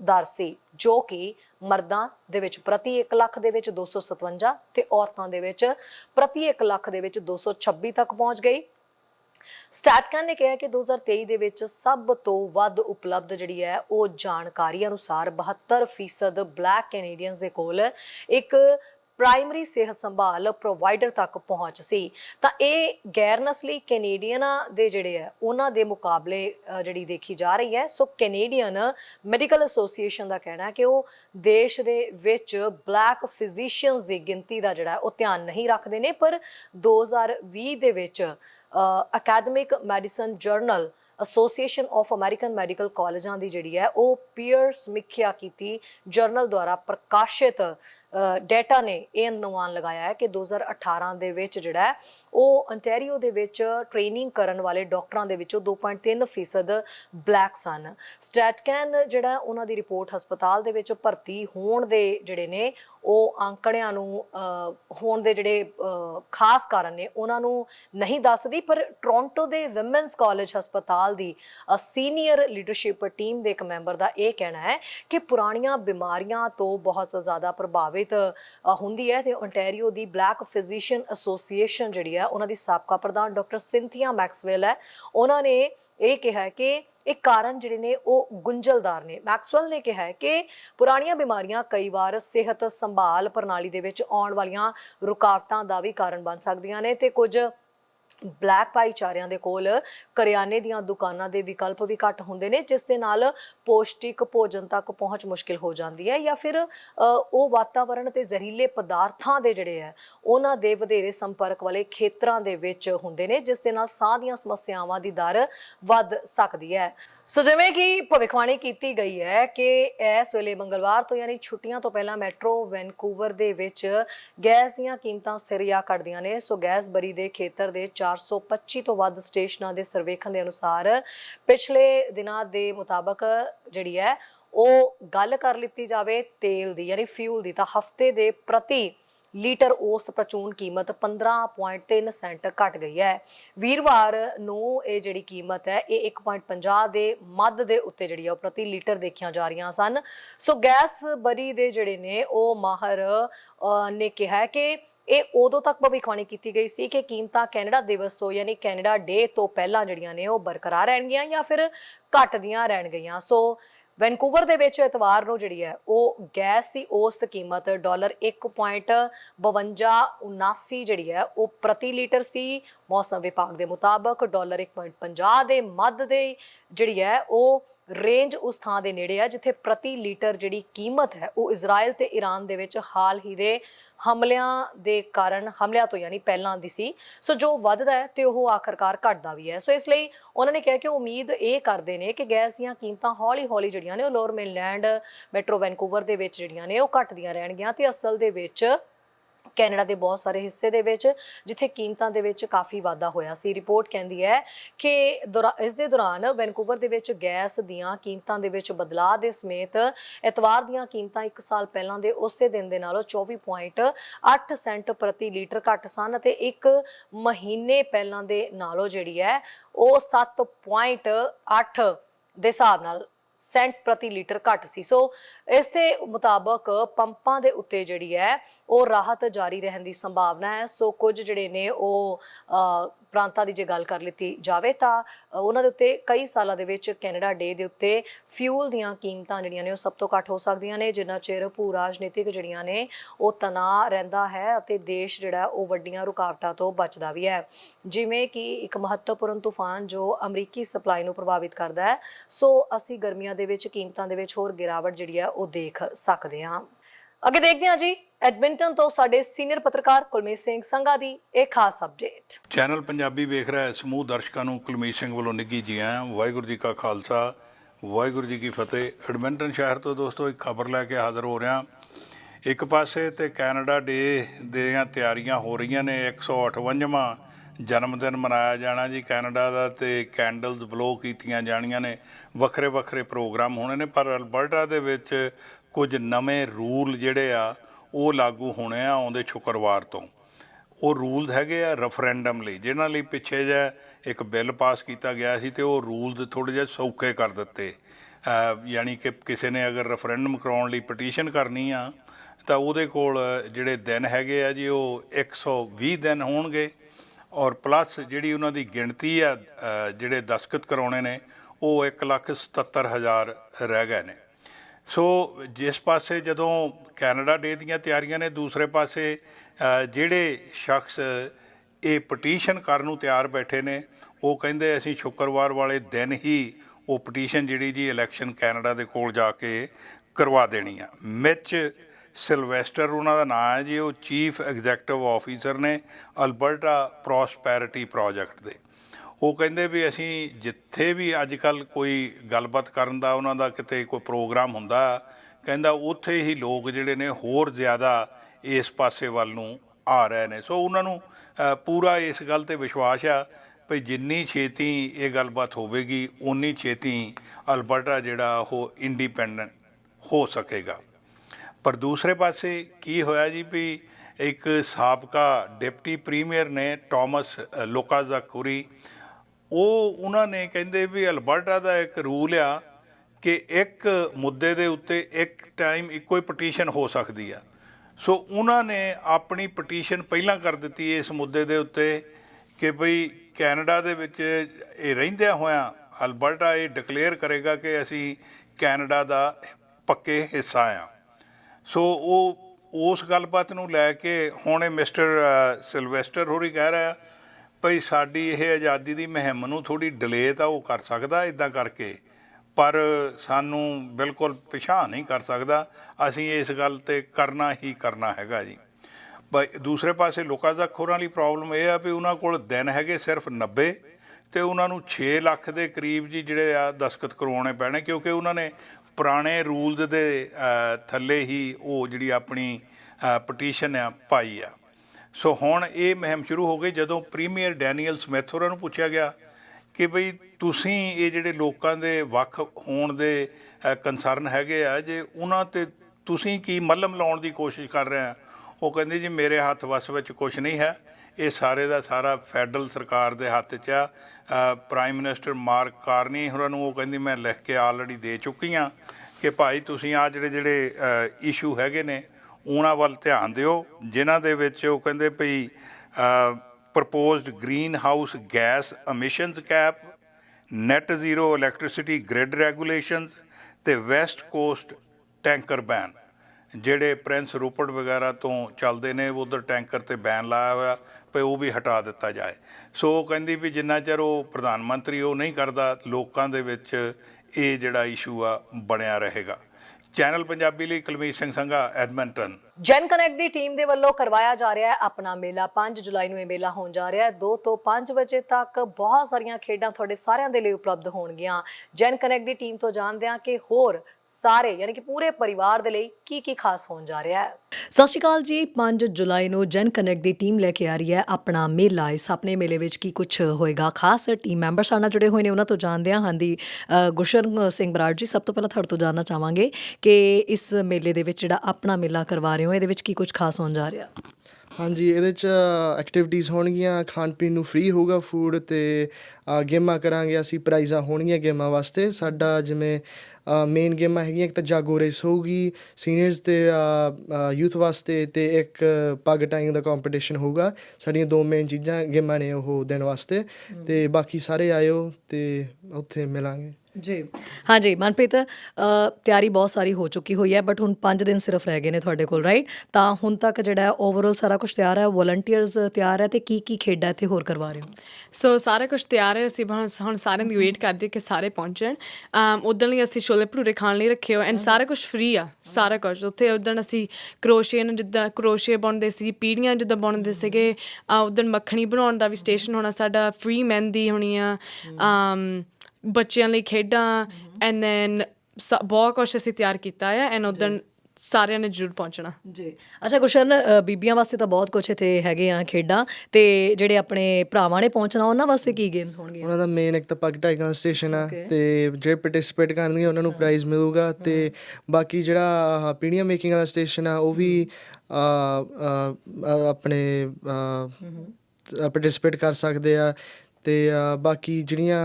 ਦਰ ਸੀ, ਜੋ ਕਿ ਮਰਦਾਂ ਦੇ ਵਿੱਚ ਪ੍ਰਤੀ 1 ਲੱਖ ਦੇ ਵਿੱਚ 257 ਤੇ ਔਰਤਾਂ ਦੇ ਵਿੱਚ ਪ੍ਰਤੀ 1 ਲੱਖ ਦੇ ਵਿੱਚ 226 ਤੱਕ ਪਹੁੰਚ ਗਈ। ਸਟੈਟਕਨ ਨੇ ਕਿਹਾ ਕਿ 2023 ਦੇ ਵਿੱਚ ਸਭ ਤੋਂ ਵੱਧ ਉਪਲਬਧ ਜਿਹੜੀ ਹੈ ਉਹ ਜਾਣਕਾਰੀ ਅਨੁਸਾਰ 72% ਬਲੈਕ ਕੈਨੇਡੀਅਨਸ ਦੇ ਕੋਲ ਇੱਕ ਪ੍ਰਾਇਮਰੀ ਸਿਹਤ ਸੰਭਾਲ ਪ੍ਰੋਵਾਈਡਰ ਤੱਕ ਪਹੁੰਚ ਸੀ। ਤਾਂ ਇਹ ਗੈਰ ਨਸਲੀ ਕੈਨੇਡੀਅਨਾਂ ਦੇ ਜਿਹੜੇ ਹੈ, ਉਹਨਾਂ ਦੇ ਮੁਕਾਬਲੇ ਜਿਹੜੀ ਦੇਖੀ ਜਾ ਰਹੀ ਹੈ। ਸੋ ਕੈਨੇਡੀਅਨ ਮੈਡੀਕਲ ਐਸੋਸੀਏਸ਼ਨ ਦਾ ਕਹਿਣਾ ਹੈ ਕਿ ਉਹ ਦੇਸ਼ ਦੇ ਵਿੱਚ ਬਲੈਕ ਫਿਜ਼ੀਸ਼ੀਅਨਸ ਦੀ ਗਿਣਤੀ ਦਾ ਜਿਹੜਾ ਉਹ ਧਿਆਨ ਨਹੀਂ ਰੱਖਦੇ ਨੇ। ਪਰ 2020 ਦੇ ਵਿੱਚ academic medicine journal association of American medical ਕਾਲਜਾਂ ਦੀ ਜਿਹੜੀ ਹੈ, ਉਹ ਪੀਅਰ ਸਮੀਖਿਆ ਕੀਤੀ ਜਰਨਲ ਦੁਆਰਾ ਪ੍ਰਕਾਸ਼ਿਤ ਡਾਟਾ ਨੇ ਇਹ ਅਨੁਮਾਨ ਲਗਾਇਆ ਹੈ ਕਿ 2018 ਦੇ ਵਿੱਚ ਜਿਹੜਾ ਉਹ ਅੰਟੈਰੀਓ ਦੇ ਵਿੱਚ ਟ੍ਰੇਨਿੰਗ ਕਰਨ ਵਾਲੇ ਡਾਕਟਰਾਂ ਦੇ ਵਿੱਚੋਂ 2.3% ਫੀਸਦ ਬਲੈਕ ਸਨ। ਸਟੈਟਕੈਨ ਜਿਹੜਾ ਉਹਨਾਂ ਦੀ ਰਿਪੋਰਟ ਹਸਪਤਾਲ ਦੇ ਵਿੱਚ ਭਰਤੀ ਹੋਣ ਦੇ ਜਿਹੜੇ ਨੇ, ਉਹ ਅੰਕੜਿਆਂ ਨੂੰ ਹੋਣ ਦੇ ਜਿਹੜੇ ਖਾਸ ਕਾਰਨ ਨੇ, ਉਹਨਾਂ ਨੂੰ ਨਹੀਂ ਦੱਸਦੀ, ਪਰ ਟੋਰਾਂਟੋ ਦੇ ਵਿਮਨਸ ਕਾਲਜ ਹਸਪਤਾਲ ਦੀ ਸੀਨੀਅਰ ਲੀਡਰਸ਼ਿਪ ਟੀਮ ਦੇ ਇੱਕ ਮੈਂਬਰ ਦਾ ਇਹ ਕਹਿਣਾ ਹੈ ਕਿ ਪੁਰਾਣੀਆਂ ਬਿਮਾਰੀਆਂ ਤੋਂ ਬਹੁਤ ਜ਼ਿਆਦਾ ਪ੍ਰਭਾਵਿਤ ਅ, ਹੁੰਦੀ ਹੈ ਤੇ ontario ਦੀ ਬਲੈਕ ਫਿਜ਼ੀਸ਼ੀਅਨ ਐਸੋਸੀਏਸ਼ਨ ਜਿਹੜੀ ਹੈ ਉਹਨਾਂ ਦੀ ਸਾਬਕਾ ਪ੍ਰਧਾਨ ਡਾਕਟਰ ਸਿੰਥੀਆ ਮੈਕਸਵੈਲ ਹੈ। ਉਹਨਾਂ ਨੇ ਇਹ ਕਿਹਾ ਕਿ ਇਹ ਕਾਰਨ ਜਿਹੜੇ ਨੇ ਉਹ ਗੁੰਝਲਦਾਰ ਨੇ। ਮੈਕਸਵੈਲ ਨੇ ਕਿਹਾ ਹੈ ਕਿ ਪੁਰਾਣੀਆਂ ਬਿਮਾਰੀਆਂ ਕਈ ਵਾਰ ਸਿਹਤ ਸੰਭਾਲ ਪ੍ਰਣਾਲੀ ਦੇ ਵਿੱਚ ਆਉਣ ਵਾਲੀਆਂ ਰੁਕਾਵਟਾਂ ਦਾ ਵੀ ਕਾਰਨ ਬਣ ਸਕਦੀਆਂ ਨੇ ਤੇ ਕੁਝ ਬਲੈਕ ਭਾਈਚਾਰਿਆਂ ਦੇ ਕੋਲ ਕਰਿਆਨੇ ਦੀਆਂ ਦੁਕਾਨਾਂ ਦੇ ਵਿਕਲਪ ਵੀ ਘੱਟ ਹੁੰਦੇ ਨੇ ਜਿਸ ਦੇ ਨਾਲ ਪੌਸ਼ਟਿਕ ਭੋਜਨ ਤੱਕ ਪਹੁੰਚ ਮੁਸ਼ਕਿਲ ਹੋ ਜਾਂਦੀ ਹੈ ਜਾਂ ਫਿਰ ਅ, ਉਹ ਵਾਤਾਵਰਣ ਤੇ ਜ਼ਹਿਰੀਲੇ ਪਦਾਰਥਾਂ ਦੇ ਜਿਹੜੇ ਹੈ ਉਹਨਾਂ ਦੇ ਵਧੇਰੇ ਸੰਪਰਕ ਵਾਲੇ ਖੇਤਰਾਂ ਦੇ ਵਿੱਚ ਹੁੰਦੇ ਨੇ ਜਿਸ ਦੇ ਨਾਲ ਸਾਹ ਦੀਆਂ ਸਮੱਸਿਆਵਾਂ ਦੀ ਦਰ ਵੱਧ ਸਕਦੀ ਹੈ। ਸੋ ਜਿਵੇਂ ਕਿ ਭਵਿੱਖਬਾਣੀ ਕੀਤੀ ਗਈ ਹੈ ਕਿ ਇਸ ਵੇਲੇ ਮੰਗਲਵਾਰ ਤੋਂ ਯਾਨੀ ਛੁੱਟੀਆਂ ਤੋਂ ਪਹਿਲਾਂ ਮੈਟਰੋ ਵੈਨਕੂਵਰ ਦੇ ਵਿੱਚ ਗੈਸ ਦੀਆਂ ਕੀਮਤਾਂ ਸਥਿਰ ਜਾਂ ਘਟਦੀਆਂ ਨੇ। ਸੋ ਗੈਸ ਬਰੀ ਦੇ ਖੇਤਰ ਦੇ 425 ਤੋਂ ਵੱਧ ਸਟੇਸ਼ਨਾਂ ਦੇ ਸਰਵੇਖਣ ਦੇ ਅਨੁਸਾਰ ਪਿਛਲੇ ਦਿਨਾਂ ਦੇ ਮੁਤਾਬਕ ਜਿਹੜੀ ਹੈ, ਉਹ ਗੱਲ ਕਰ ਲਿੱਤੀ ਜਾਵੇ ਤੇਲ ਦੀ, ਯਾਨੀ ਫਿਊਲ ਦੀ ਤਾਂ ਹਫ਼ਤੇ ਦੇ ਪ੍ਰਤੀ ਲੀਟਰ ਔਸਤ ਪ੍ਰਚੂਨ ਕੀਮਤ 15.3 ਸੈਂਟ ਘਟ ਗਈ ਹੈ। ਵੀਰਵਾਰ ਨੂੰ ਇਹ ਜਿਹੜੀ ਕੀਮਤ ਹੈ, ਇਹ 1.50 ਦੇ ਮੱਧ ਦੇ ਉੱਤੇ ਜਿਹੜੀ ਹੈ, ਉਹ ਪ੍ਰਤੀ ਲੀਟਰ ਦੇਖੀਆਂ ਜਾ ਰਹੀਆਂ ਸਨ। ਸੋ ਗੈਸ ਬਰੀ ਦੇ ਜਿਹੜੇ ਨੇ, ਉਹ ਮਾਹਰ ਨੇ ਕਿਹਾ ਕਿ ਇਹ ਉਦੋਂ ਤੱਕ ਭਵਿੱਖਬਾਣੀ ਕੀਤੀ ਗਈ ਸੀ ਕਿ ਕੀਮਤਾਂ ਕੈਨੇਡਾ ਦਿਵਸ ਤੋਂ ਯਾਨੀ ਕੈਨੇਡਾ ਡੇ ਤੋਂ ਪਹਿਲਾਂ ਜਿਹੜੀਆਂ ਨੇ, ਉਹ ਬਰਕਰਾਰ ਰਹਿਣਗੀਆਂ ਜਾਂ ਫਿਰ ਘਟਦੀਆਂ ਰਹਿਣਗੀਆਂ। ਸੋ ਵੈਨਕੂਵਰ ਦੇ ਵਿੱਚ ਇਤਵਾਰ ਨੂੰ ਜਿਹੜੀ ਹੈ, ਉਹ ਗੈਸ ਦੀ ਔਸਤ ਕੀਮਤ ਡਾਲਰ 1.5279 ਜਿਹੜੀ ਹੈ, ਉਹ ਪ੍ਰਤੀ ਲੀਟਰ ਸੀ। ਮੌਸਮ ਵਿਭਾਗ ਦੇ ਮੁਤਾਬਕ ਡਾਲਰ 1.50 ਦੇ ਮੱਧ ਦੇ ਜਿਹੜੀ ਹੈ, ਉਹ ਰੇਂਜ ਉਸ ਥਾਂ ਦੇ ਨੇੜੇ ਆ ਜਿੱਥੇ ਪ੍ਰਤੀ ਲੀਟਰ ਜਿਹੜੀ ਕੀਮਤ ਹੈ ਉਹ ਇਜ਼ਰਾਈਲ ਤੇ ਈਰਾਨ ਦੇ ਵਿੱਚ ਹਾਲ ਹੀ ਦੇ ਹਮਲਿਆਂ ਦੇ ਕਾਰਨ, ਹਮਲਿਆਂ ਤੋਂ ਯਾਨੀ ਪਹਿਲਾਂ ਦੀ ਸੀ। ਸੋ ਜੋ ਵੱਧਦਾ ਹੈ ਤੇ ਉਹ ਆਖਰਕਾਰ ਘਟਦਾ ਵੀ ਹੈ। ਸੋ ਇਸ ਲਈ ਉਹਨਾਂ ਨੇ ਕਿਹਾ ਕਿ ਉਮੀਦ ਇਹ ਕਰਦੇ ਨੇ ਕਿ ਗੈਸ ਦੀਆਂ ਕੀਮਤਾਂ ਹੌਲੀ-ਹੌਲੀ ਜਿਹੜੀਆਂ ਨੇ ਉਹ ਲੋਅਰ ਮੇਨਲੈਂਡ, ਮੈਟਰੋ ਵੈਨਕੂਵਰ ਦੇ ਵਿੱਚ ਜਿਹੜੀਆਂ ਨੇ ਉਹ ਘਟਦੀਆਂ ਰਹਿਣਗੀਆਂ ਤੇ ਅਸਲ ਦੇ ਵਿੱਚ ਕੈਨੇਡਾ ਦੇ ਬਹੁਤ ਸਾਰੇ ਹਿੱਸੇ ਦੇ ਵਿੱਚ, ਜਿੱਥੇ ਕੀਮਤਾਂ ਦੇ ਵਿੱਚ ਕਾਫੀ ਵਾਧਾ ਹੋਇਆ ਸੀ। ਰਿਪੋਰਟ ਕਹਿੰਦੀ ਹੈ ਕਿ ਦੌਰਾ- ਇਸ ਦੇ ਦੌਰਾਨ ਵੈਨਕੂਵਰ ਦੇ ਵਿੱਚ ਗੈਸ ਦੀਆਂ ਕੀਮਤਾਂ ਦੇ ਵਿੱਚ ਬਦਲਾਅ ਦੇ ਸਮੇਤ ਐਤਵਾਰ ਦੀਆਂ ਕੀਮਤਾਂ 1 ਸਾਲ ਪਹਿਲਾਂ ਦੇ ਉਸੇ ਦਿਨ ਦੇ ਨਾਲੋਂ 24.8 ਸੈਂਟ ਪ੍ਰਤੀ ਲੀਟਰ ਘੱਟ ਸਨ ਅਤੇ ਇੱਕ ਮਹੀਨੇ ਪਹਿਲਾਂ ਦੇ ਨਾਲੋਂ ਜਿਹੜੀ ਹੈ ਉਹ 7.8 ਦੇ ਹਿਸਾਬ ਨਾਲ ਸੈਂਟ ਪ੍ਰਤੀ ਲੀਟਰ ਘੱਟ ਸੀ। ਸੋ ਇਸ ਦੇ ਮੁਤਾਬਕ ਪੰਪਾਂ ਦੇ ਉੱਤੇ ਜਿਹੜੀ ਹੈ, ਉਹ ਰਾਹਤ ਜਾਰੀ ਰਹਿਣ ਦੀ ਸੰਭਾਵਨਾ ਹੈ। ਸੋ ਕੁਝ ਜਿਹੜੇ ਨੇ, ਉਹ ਪ੍ਰਾਂਤਾਂ ਦੀ ਜੇ ਗੱਲ ਕਰ ਲਿੱਤੀ ਜਾਵੇ ਤਾਂ ਉਹਨਾਂ ਦੇ ਉੱਤੇ ਕਈ ਸਾਲਾਂ ਦੇ ਵਿੱਚ ਕੈਨੇਡਾ ਡੇ ਦੇ ਉੱਤੇ ਫਿਊਲ ਦੀਆਂ ਕੀਮਤਾਂ ਜਿਹੜੀਆਂ ਨੇ, ਉਹ ਸਭ ਤੋਂ ਘੱਟ ਹੋ ਸਕਦੀਆਂ ਨੇ। ਜਿੰਨਾ ਚਿਰ ਭੂ ਰਾਜਨੀਤਿਕ ਜਿਹੜੀਆਂ ਨੇ, ਉਹ ਤਣਾਅ ਰਹਿੰਦਾ ਹੈ ਅਤੇ ਦੇਸ਼ ਜਿਹੜਾ ਉਹ ਵੱਡੀਆਂ ਰੁਕਾਵਟਾਂ ਤੋਂ ਬਚਦਾ ਵੀ ਹੈ। ਜਿਵੇਂ ਕਿ ਇੱਕ ਮਹੱਤਵਪੂਰਨ ਤੂਫਾਨ ਜੋ ਅਮਰੀਕੀ ਸਪਲਾਈ ਨੂੰ ਪ੍ਰਭਾਵਿਤ ਕਰਦਾ ਹੈ। ਸੋ ਅਸੀਂ ਗਰਮੀਆਂ ਦੇ ਵਿੱਚ, ਕੀਮਤਾਂ ਦੇ ਵਿੱਚ ਹੋਰ ਗਿਰਾਵਟ ਜਿਹੜੀ ਹੈ ਉਹ ਦੇਖ ਸਕਦੇ ਹਾਂ। ਅੱਗੇ ਦੇਖਦੇ ਹਾਂ ਜੀ, ਐਡਮਿੰਟਨ ਤੋਂ ਸਾਡੇ ਸੀਨੀਅਰ ਪੱਤਰਕਾਰ ਕੁਲਮੀਤ ਸਿੰਘ ਸੰਘਾ ਦੀ ਇਹ ਖਾਸ ਅਪਡੇਟ ਚੈਨਲ ਪੰਜਾਬੀ ਵੇਖ ਰਿਹਾ ਸਮੂਹ ਦਰਸ਼ਕਾਂ ਨੂੰ ਕੁਲਮੀਤ ਸਿੰਘ ਵੱਲੋਂ ਨਿੱਘੀ ਜੀ ਆਇਆਂ ਵਾਹਿਗੁਰੂ ਜੀ ਕਾ ਖਾਲਸਾ, ਵਾਹਿਗੁਰੂ ਜੀ ਕੀ ਫਤਿਹ। ਐਡਮਿੰਟਨ ਸ਼ਹਿਰ ਤੋਂ ਦੋਸਤੋ, ਇੱਕ ਖਬਰ ਲੈ ਕੇ ਹਾਜ਼ਰ ਹੋ ਰਿਹਾ। ਇੱਕ ਪਾਸੇ ਤੇ ਕੈਨੇਡਾ ਡੇ ਦੀਆਂ ਤਿਆਰੀਆਂ ਹੋ ਰਹੀਆਂ ਨੇ 158ਵਾਂ ਜਨਮ ਦਿਨ ਮਨਾਇਆ ਜਾਣਾ ਜੀ ਕੈਨੇਡਾ ਦਾ ਤੇ ਕੈਂਡਲਸ ਬਲੋ ਕੀਤੀਆਂ ਜਾਣੀਆਂ ਨੇ। ਵੱਖਰੇ ਵੱਖਰੇ ਪ੍ਰੋਗਰਾਮ ਹੋਣੇ ਨੇ, ਪਰ ਅਲਬਰਟਾ ਦੇ ਵਿੱਚ ਕੁਝ ਨਵੇਂ ਰੂਲ ਜਿਹੜੇ ਆ, ਉਹ ਲਾਗੂ ਹੋਣੇ ਆ ਆਉਂਦੇ ਸ਼ੁੱਕਰਵਾਰ ਤੋਂ। ਉਹ ਰੂਲਸ ਹੈਗੇ ਆ ਰੈਫਰੈਂਡਮ ਲਈ, ਜਿਹਨਾਂ ਲਈ ਪਿੱਛੇ ਜਿਹਾ ਇੱਕ ਬਿੱਲ ਪਾਸ ਕੀਤਾ ਗਿਆ ਸੀ ਤੇ ਉਹ ਰੂਲਸ ਥੋੜੇ ਜਿਹਾ ਸੌਖੇ ਕਰ ਦਿੱਤੇ। ਅਹ ਯਾਨੀ ਕਿ ਕਿਸੇ ਨੇ ਅਗਰ ਰੈਫਰੈਂਡਮ ਕਰਾਉਣ ਲਈ ਪਟੀਸ਼ਨ ਕਰਨੀ ਆ, ਤਾਂ ਉਹਦੇ ਕੋਲ ਜਿਹੜੇ ਦਿਨ ਹੈਗੇ ਆ ਜੀ, ਉਹ 120 ਦਿਨ ਹੋਣਗੇ। ਔਰ ਪਲੱਸ ਜਿਹੜੀ ਉਹਨਾਂ ਦੀ ਗਿਣਤੀ ਆ ਜਿਹੜੇ ਦਸਖਤ ਕਰਾਉਣੇ ਨੇ, ਉਹ 177000 ਰਹਿ ਗਏ ਨੇ। ਸੋ ਜਿਸ ਪਾਸੇ ਜਦੋਂ ਕੈਨੇਡਾ ਡੇ ਦੀਆਂ ਤਿਆਰੀਆਂ ਨੇ, ਦੂਸਰੇ ਪਾਸੇ ਜਿਹੜੇ ਸ਼ਖਸ ਇਹ ਪਟੀਸ਼ਨ ਕਰਨ ਨੂੰ ਤਿਆਰ ਬੈਠੇ ਨੇ, ਉਹ ਕਹਿੰਦੇ ਅਸੀਂ ਸ਼ੁੱਕਰਵਾਰ ਵਾਲੇ ਦਿਨ ਹੀ ਉਹ ਪਟੀਸ਼ਨ ਜਿਹੜੀ ਜੀ ਇਲੈਕਸ਼ਨ ਕੈਨੇਡਾ ਦੇ ਕੋਲ ਜਾ ਕੇ ਕਰਵਾ ਦੇਣੀ ਆ। ਮਿਚ ਸਿਲਵੈਸਟਰ ਉਹਨਾਂ ਦਾ ਨਾਮ ਹੈ ਜੀ, ਉਹ ਚੀਫ ਐਗਜ਼ੈਕਟਿਵ ਆਫੀਸਰ ਨੇ ਅਲਬਰਟਾ ਪ੍ਰੋਸਪੈਰਿਟੀ ਪ੍ਰੋਜੈਕਟ ਦੇ। ਉਹ ਕਹਿੰਦੇ ਵੀ ਅਸੀਂ ਜਿੱਥੇ ਵੀ ਅੱਜ ਕੱਲ ਕੋਈ ਗੱਲਬਾਤ ਕਰਨ ਦਾ, ਉਹਨਾਂ ਦਾ ਕਿਤੇ ਕੋਈ ਪ੍ਰੋਗਰਾਮ ਹੁੰਦਾ, ਕਹਿੰਦਾ ਉੱਥੇ ਹੀ ਲੋਕ ਜਿਹੜੇ ਨੇ ਹੋਰ ਜ਼ਿਆਦਾ ਇਸ ਪਾਸੇ ਵੱਲ ਨੂੰ ਆ ਰਹੇ ਨੇ। ਸੋ ਉਹਨਾਂ ਨੂੰ ਪੂਰਾ ਇਸ ਗੱਲ ਤੇ ਵਿਸ਼ਵਾਸ ਆ ਵੀ ਜਿੰਨੀ ਛੇਤੀ ਇਹ ਗੱਲਬਾਤ ਹੋਵੇਗੀ ਉਨੀ ਛੇਤੀ ਅਲਬਰਟਾ ਜਿਹੜਾ ਉਹ ਇੰਡੀਪੈਂਡੈਂਟ ਹੋ ਸਕੇਗਾ। ਪਰ ਦੂਸਰੇ ਪਾਸੇ ਕੀ ਹੋਇਆ ਜੀ ਵੀ ਇੱਕ ਸਾਬਕਾ ਡਿਪਟੀ ਪ੍ਰੀਮੀਅਰ ਨੇ ਟਾਮਸ ਅ, ਲੋਕਾਜ਼ਾਕੁਰੀ ਉਹ ਉਹਨਾਂ ਨੇ ਕਹਿੰਦੇ ਵੀ ਅਲਬਰਟਾ ਦਾ ਇੱਕ ਰੂਲ ਆ ਕਿ ਇੱਕ ਮੁੱਦੇ ਦੇ ਉੱਤੇ ਇੱਕ ਟਾਈਮ ਇੱਕੋ ਹੀ ਪਟੀਸ਼ਨ ਹੋ ਸਕਦੀ ਆ। ਸੋ ਉਹਨਾਂ ਨੇ ਆਪਣੀ ਪਟੀਸ਼ਨ ਪਹਿਲਾਂ ਕਰ ਦਿੱਤੀ ਇਸ ਮੁੱਦੇ ਦੇ ਉੱਤੇ ਕਿ ਭਈ ਕੈਨੇਡਾ ਦੇ ਵਿੱਚ ਇਹ ਰਹਿੰਦਿਆਂ ਹੋਇਆਂ ਅਲਬਰਟਾ ਇਹ ਡਿਕਲੇਅਰ ਕਰੇਗਾ ਕਿ ਅਸੀਂ ਕੈਨੇਡਾ ਦਾ ਪੱਕੇ ਹਿੱਸਾ ਆ। ਸੋ ਉਹ ਉਸ ਗੱਲਬਾਤ ਨੂੰ ਲੈ ਕੇ ਹੁਣ ਇਹ ਮਿਸਟਰ ਸਿਲਵੈਸਟਰ ਹੋਰੀ ਕਹਿ ਰਿਹਾ ਭਈ ਸਾਡੀ ਇਹ ਆਜ਼ਾਦੀ ਦੀ ਮੁਹਿੰਮ ਨੂੰ ਥੋੜੀ ਡਿਲੇ ਤਾਂ ਉਹ ਕਰ ਸਕਦਾ ਇਦਾਂ ਕਰਕੇ, ਪਰ ਸਾਨੂੰ ਬਿਲਕੁਲ ਪਿਛਾ ਨਹੀਂ ਕਰ ਸਕਦਾ। ਅਸੀਂ ਇਸ ਗੱਲ ਤੇ ਕਰਨਾ ਹੀ ਕਰਨਾ ਹੈਗਾ ਜੀ। ਬ- ਦੂਸਰੇ ਪਾਸੇ ਲੋਕਾਂ ਦਾ ਖੋਰਾਂ ਲਈ ਪ੍ਰੋਬਲਮ ਇਹ ਆ ਵੀ ਉਹਨਾਂ ਕੋਲ ਦਿਨ ਹੈਗੇ ਸਿਰਫ 90 ਤੇ ਉਹਨਾਂ ਨੂੰ 6 ਲੱਖ ਦੇ ਕਰੀਬ ਜੀ ਜਿਹੜੇ ਆ ਦਸਖਤ ਕਰਵਾਉਣੇ ਪੈਣੇ, ਕਿਉਂਕਿ ਉਹਨਾਂ ਨੇ ਪੁਰਾਣੇ ਰੂਲਸ ਦੇ ਥੱਲੇ ਹੀ ਉਹ ਜਿਹੜੀ ਆਪਣੀ ਪਟੀਸ਼ਨ ਆ, ਪਾਈ ਆ। ਸੋ ਹੁਣ ਇਹ ਮੁਹਿੰਮ ਸ਼ੁਰੂ ਹੋ ਗਈ ਜਦੋਂ ਪ੍ਰੀਮੀਅਰ ਡੈਨੀਅਲ ਸਮਿਥ ਹੋਰਾਂ ਨੂੰ ਪੁੱਛਿਆ ਗਿਆ ਕਿ ਭਈ ਤੁਸੀਂ ਇਹ ਜਿਹੜੇ ਲੋਕਾਂ ਦੇ ਵੱਖ ਹੋਣ ਦੇ ਕੰਸਰਨ ਹੈਗੇ ਆ, ਜੇ ਉਹਨਾਂ ਤੇ ਤੁਸੀਂ ਕੀ ਮੱਲਮ ਲਾਉਣ ਦੀ ਕੋਸ਼ਿਸ਼ ਕਰ ਰਹੇ ਆ? ਉਹ ਕਹਿੰਦੇ ਜੀ, ਮੇਰੇ ਹੱਥ ਵੱਸ ਵਿੱਚ ਕੁਝ ਨਹੀਂ ਹੈ। ਇਹ ਸਾਰੇ ਦਾ ਸਾਰਾ ਫੈਡਰਲ ਸਰਕਾਰ ਦੇ ਹੱਥ 'ਚ ਆ। ਪ੍ਰਾਈਮ ਮਿਨਿਸਟਰ ਮਾਰਕ ਕਾਰਨੀ ਹੋਰਾਂ ਨੂੰ ਉਹ ਕਹਿੰਦੀ, ਮੈਂ ਲਿਖ ਕੇ ਆਲਰੇਡੀ ਦੇ ਚੁੱਕੀ ਆ ਕਿ ਭਾਈ ਤੁਸੀਂ ਆ ਜਿਹੜੇ ਜਿਹੜੇ ਇਸ਼ੂ ਹੈਗੇ ਨੇ, ਉਹਨਾਂ ਵੱਲ ਧਿਆਨ ਦਿਓ। ਜਿਨ੍ਹਾਂ ਦੇ ਵਿੱਚ ਉਹ ਕਹਿੰਦੇ ਭਈ proposed greenhouse gas emissions cap net zero electricity grid regulations ਤੇ ਵੈਸਟ ਕੋਸਟ ਟੈਂਕਰ ਬੈਨ ਜਿਹੜੇ ਪ੍ਰਿੰਸ ਰੂਪਰਟ ਵਗੈਰਾ ਤੋਂ ਚੱਲਦੇ ਨੇ ਉਧਰ ਟੈਂਕਰ ਤੇ ਬੈਨ ਲਾਇਆ ਹੋਇਆ। ਉਹ ਵੀ ਹਟਾ ਦਿੱਤਾ ਜਾਏ। ਸੋ ਉਹ ਕਹਿੰਦੀ ਵੀ ਜਿੰਨਾ ਚਿਰ ਉਹ ਪ੍ਰਧਾਨ ਮੰਤਰੀ ਉਹ ਨਹੀਂ ਕਰਦਾ, ਲੋਕਾਂ ਦੇ ਵਿੱਚ ਇਹ ਜਿਹੜਾ ਇਸ਼ੂ ਆ ਬਣਿਆ ਰਹੇਗਾ। ਚੈਨਲ ਪੰਜਾਬੀ ਲਈ ਕੁਲਮੀਤ ਸਿੰਘ ਸੰਘਾ, ਐਡਮਿੰਟਨ। ਜਨ ਕਨੈਕਟ ਦੀ ਟੀਮ ਦੇ ਵੱਲੋਂ ਕਰਵਾਇਆ ਜਾ ਰਿਹਾ ਹੈ ਆਪਣਾ ਮੇਲਾ। 5 ਜੁਲਾਈ ਨੂੰ ਇਹ ਮੇਲਾ ਹੋਣ ਜਾ ਰਿਹਾ ਹੈ। 2 ਤੋਂ 5 ਵਜੇ ਤੱਕ ਬਹੁਤ ਸਾਰੀਆਂ ਖੇਡਾਂ ਤੁਹਾਡੇ ਸਾਰਿਆਂ ਦੇ ਲਈ ਉਪਲਬਧ ਹੋਣਗੀਆਂ। ਜਨ ਕਨੈਕਟ ਦੀ ਟੀਮ ਤੋਂ ਜਾਣਦੇ ਹਾਂ ਕਿ ਹੋਰ ਸਾਰੇ ਯਾਨੀ ਕਿ ਪੂਰੇ ਪਰਿਵਾਰ ਦੇ ਲਈ ਕੀ ਕੀ ਖਾਸ ਹੋਣ ਜਾ ਰਿਹਾ ਹੈ? ਸਤਿ ਸ਼੍ਰੀ ਅਕਾਲ ਜੀ। 5 ਜੁਲਾਈ ਨੂੰ ਜਨ ਕਨੈਕਟ ਦੀ ਟੀਮ ਲੈ ਕੇ ਆ ਰਹੀ ਹੈ ਆਪਣਾ ਮੇਲਾ। ਇਸ ਆਪਣੇ ਮੇਲੇ ਵਿੱਚ ਕੀ ਕੁਝ ਹੋਏਗਾ? ਖਾਸ ਟੀਮ ਮੈਂਬਰ ਸਾਡੇ ਨਾਲ ਜੁੜੇ ਹੋਏ ਨੇ ਉਹਨਾਂ ਤੋਂ ਜਾਣਦੇ ਹਾਂ। ਹਾਂਜੀ ਅ, ਗੁਰਸ਼ਰਨ ਸਿੰਘ ਬਰਾੜ ਜੀ ਸਭ ਤੋਂ ਪਹਿਲਾਂ ਤੁਹਾਡੇ ਤੋਂ ਜਾਣਨਾ ਚਾਹਾਂਗੇ ਕਿ ਇਸ ਮੇਲੇ ਦੇ ਵਿੱਚ ਜਿਹੜਾ ਆਪਣਾ ਮੇਲਾ ਕਰਵਾ ਰਹੇ ਹੋ ਇਹਦੇ ਵਿੱਚ ਕੀ ਕੁਝ ਖਾਸ ਹੋਣ ਜਾ ਰਿਹਾ? ਹਾਂਜੀ ਇਹਦੇ ਚ ਐਕਟੀਵਿਟੀਜ਼ ਹੋਣਗੀਆਂ ਖਾਣ ਪੀਣ ਨੂੰ ਫ੍ਰੀ ਹੋਊਗਾ ਫੂਡ ਤੇ ਅ, ਗੇਮਾਂ ਕਰਾਂਗੇ ਅਸੀਂ ਪ੍ਰਾਈਜ਼ਾਂ ਹੋਣਗੀਆਂ ਗੇਮਾਂ ਵਾਸਤੇ। ਸਾਡਾ ਜਿਵੇਂ ਮੇਨ ਗੇਮਾਂ ਹੈਗੀਆਂ ਇੱਕ ਤਾਂ ਜਾਗੋ ਰੇਸ ਹੋਊਗੀ ਸੀਨੀਅਰਸ ਤੇ ਯੂਥ ਵਾਸਤੇ ਤੇ ਇੱਕ ਪੱਗ ਟਾਈਂਗ ਦਾ ਕੰਪੀਟੀਸ਼ਨ ਹੋਊਗਾ। ਸਾਡੀਆਂ ਦੋ ਮੇਨ ਚੀਜ਼ਾਂ ਗੇਮਾਂ ਨੇ ਉਹ ਦਿਨ ਵਾਸਤੇ। ਤੇ ਬਾਕੀ ਸਾਰੇ ਆਇਓ ਤੇ ਉੱਥੇ ਮਿਲਾਂਗੇ। ਜੀ। ਹਾਂਜੀ ਮਨਪ੍ਰੀਤ ਅ, ਤਿਆਰੀ ਬਹੁਤ ਸਾਰੀ ਹੋ ਚੁੱਕੀ ਹੋਈ ਹੈ ਬਟ ਹੁਣ 5 ਦਿਨ ਸਿਰਫ ਰਹਿ ਗਏ ਨੇ ਤੁਹਾਡੇ ਕੋਲ ਰਾਈਟ ਤਾਂ ਹੁਣ ਤੱਕ ਜਿਹੜਾ ਹੈ ਓਵਰਆਲ ਸਾਰਾ ਕੁਝ ਤਿਆਰ ਹੈ ਵੋਲੰਟੀਅਰਸ ਤਿਆਰ ਹੈ ਤੇ ਕੀ ਕੀ ਖੇਡਾਂ ਇੱਥੇ ਹੋਰ ਕਰਵਾ ਰਹੇ ਹੋ? ਸੋ ਸਾਰਾ ਕੁਝ ਤਿਆਰ ਹੈ ਅਸੀਂ ਹੁਣ ਹੁਣ ਸਾਰਿਆਂ ਦੀ ਵੇਟ ਕਰਦੇ ਕਿ ਸਾਰੇ ਪਹੁੰਚਣ ਉਦੋਂ ਲਈ ਅਸੀਂ ਛੋਲੇ ਭਟੂਰੇ ਖਾਣ ਲਈ ਰੱਖੇ ਹੋ। ਐਂਡ ਸਾਰਾ ਕੁਝ ਫ੍ਰੀ ਆ ਸਾਰਾ ਕੁਝ ਉੱਥੇ ਉਦੋਂ ਅਸੀਂ ਕਰੋਸ਼ੀਏ ਨੂੰ ਜਿੱਦਾਂ ਕਰੋਸ਼ੀਏ ਬੁਣਦੇ ਸੀ ਪੀੜੀਆਂ ਜਿੱਦਾਂ ਬੁਣਦੇ ਸੀਗੇ ਉਦੋਂ ਮੱਖਣੀ ਬਣਾਉਣ ਦਾ ਵੀ ਸਟੇਸ਼ਨ ਹੋਣਾ ਸਾਡਾ ਫ੍ਰੀ ਮਹਿੰਦੀ ਹੋਣੀ ਆ ਅਮ ਬੱਚਿਆਂ ਲਈ ਖੇਡਾਂ ਐਂਡ ਦੈਨ ਬਹੁਤ ਕੁਝ ਅਸੀਂ ਤਿਆਰ ਕੀਤਾ ਹੈ ਐਂਡ ਉਦੋਂ ਸਾਰਿਆਂ ਨੇ ਜ਼ਰੂਰ ਪਹੁੰਚਣਾ। ਜੀ। ਅੱਛਾ ਗੁਸ਼ਨ ਬੀਬੀਆਂ ਵਾਸਤੇ ਤਾਂ ਬਹੁਤ ਕੁਝ ਇੱਥੇ ਹੈਗੇ ਆ ਖੇਡਾਂ ਤੇ ਜਿਹੜੇ ਆਪਣੇ ਭਰਾਵਾਂ ਨੇ ਪਹੁੰਚਣਾ ਉਹਨਾਂ ਵਾਸਤੇ ਕੀ ਗੇਮਸ ਹੋਣਗੀਆਂ? ਉਹਨਾਂ ਦਾ ਮੇਨ ਇੱਕ ਤਾਂ ਪੱਗ ਟਾਈਗਰ ਦਾ ਸਟੇਸ਼ਨ ਆ ਤੇ ਜਿਹੜੇ ਪਾਰਟਿਸਿਪੇਟ ਕਰਨਗੇ ਉਹਨਾਂ ਨੂੰ ਪ੍ਰਾਈਜ਼ ਮਿਲੂਗਾ ਤੇ ਬਾਕੀ ਜਿਹੜਾ ਪੀੜੀਆਂ ਮੇਕਿੰਗ ਦਾ ਸਟੇਸ਼ਨ ਆ ਉਹ ਵੀ ਆਪਣੇ ਪਾਰਟਿਸਿਪੇਟ ਕਰ ਸਕਦੇ ਆ ਤੇ ਬਾਕੀ ਜਿਹੜੀਆਂ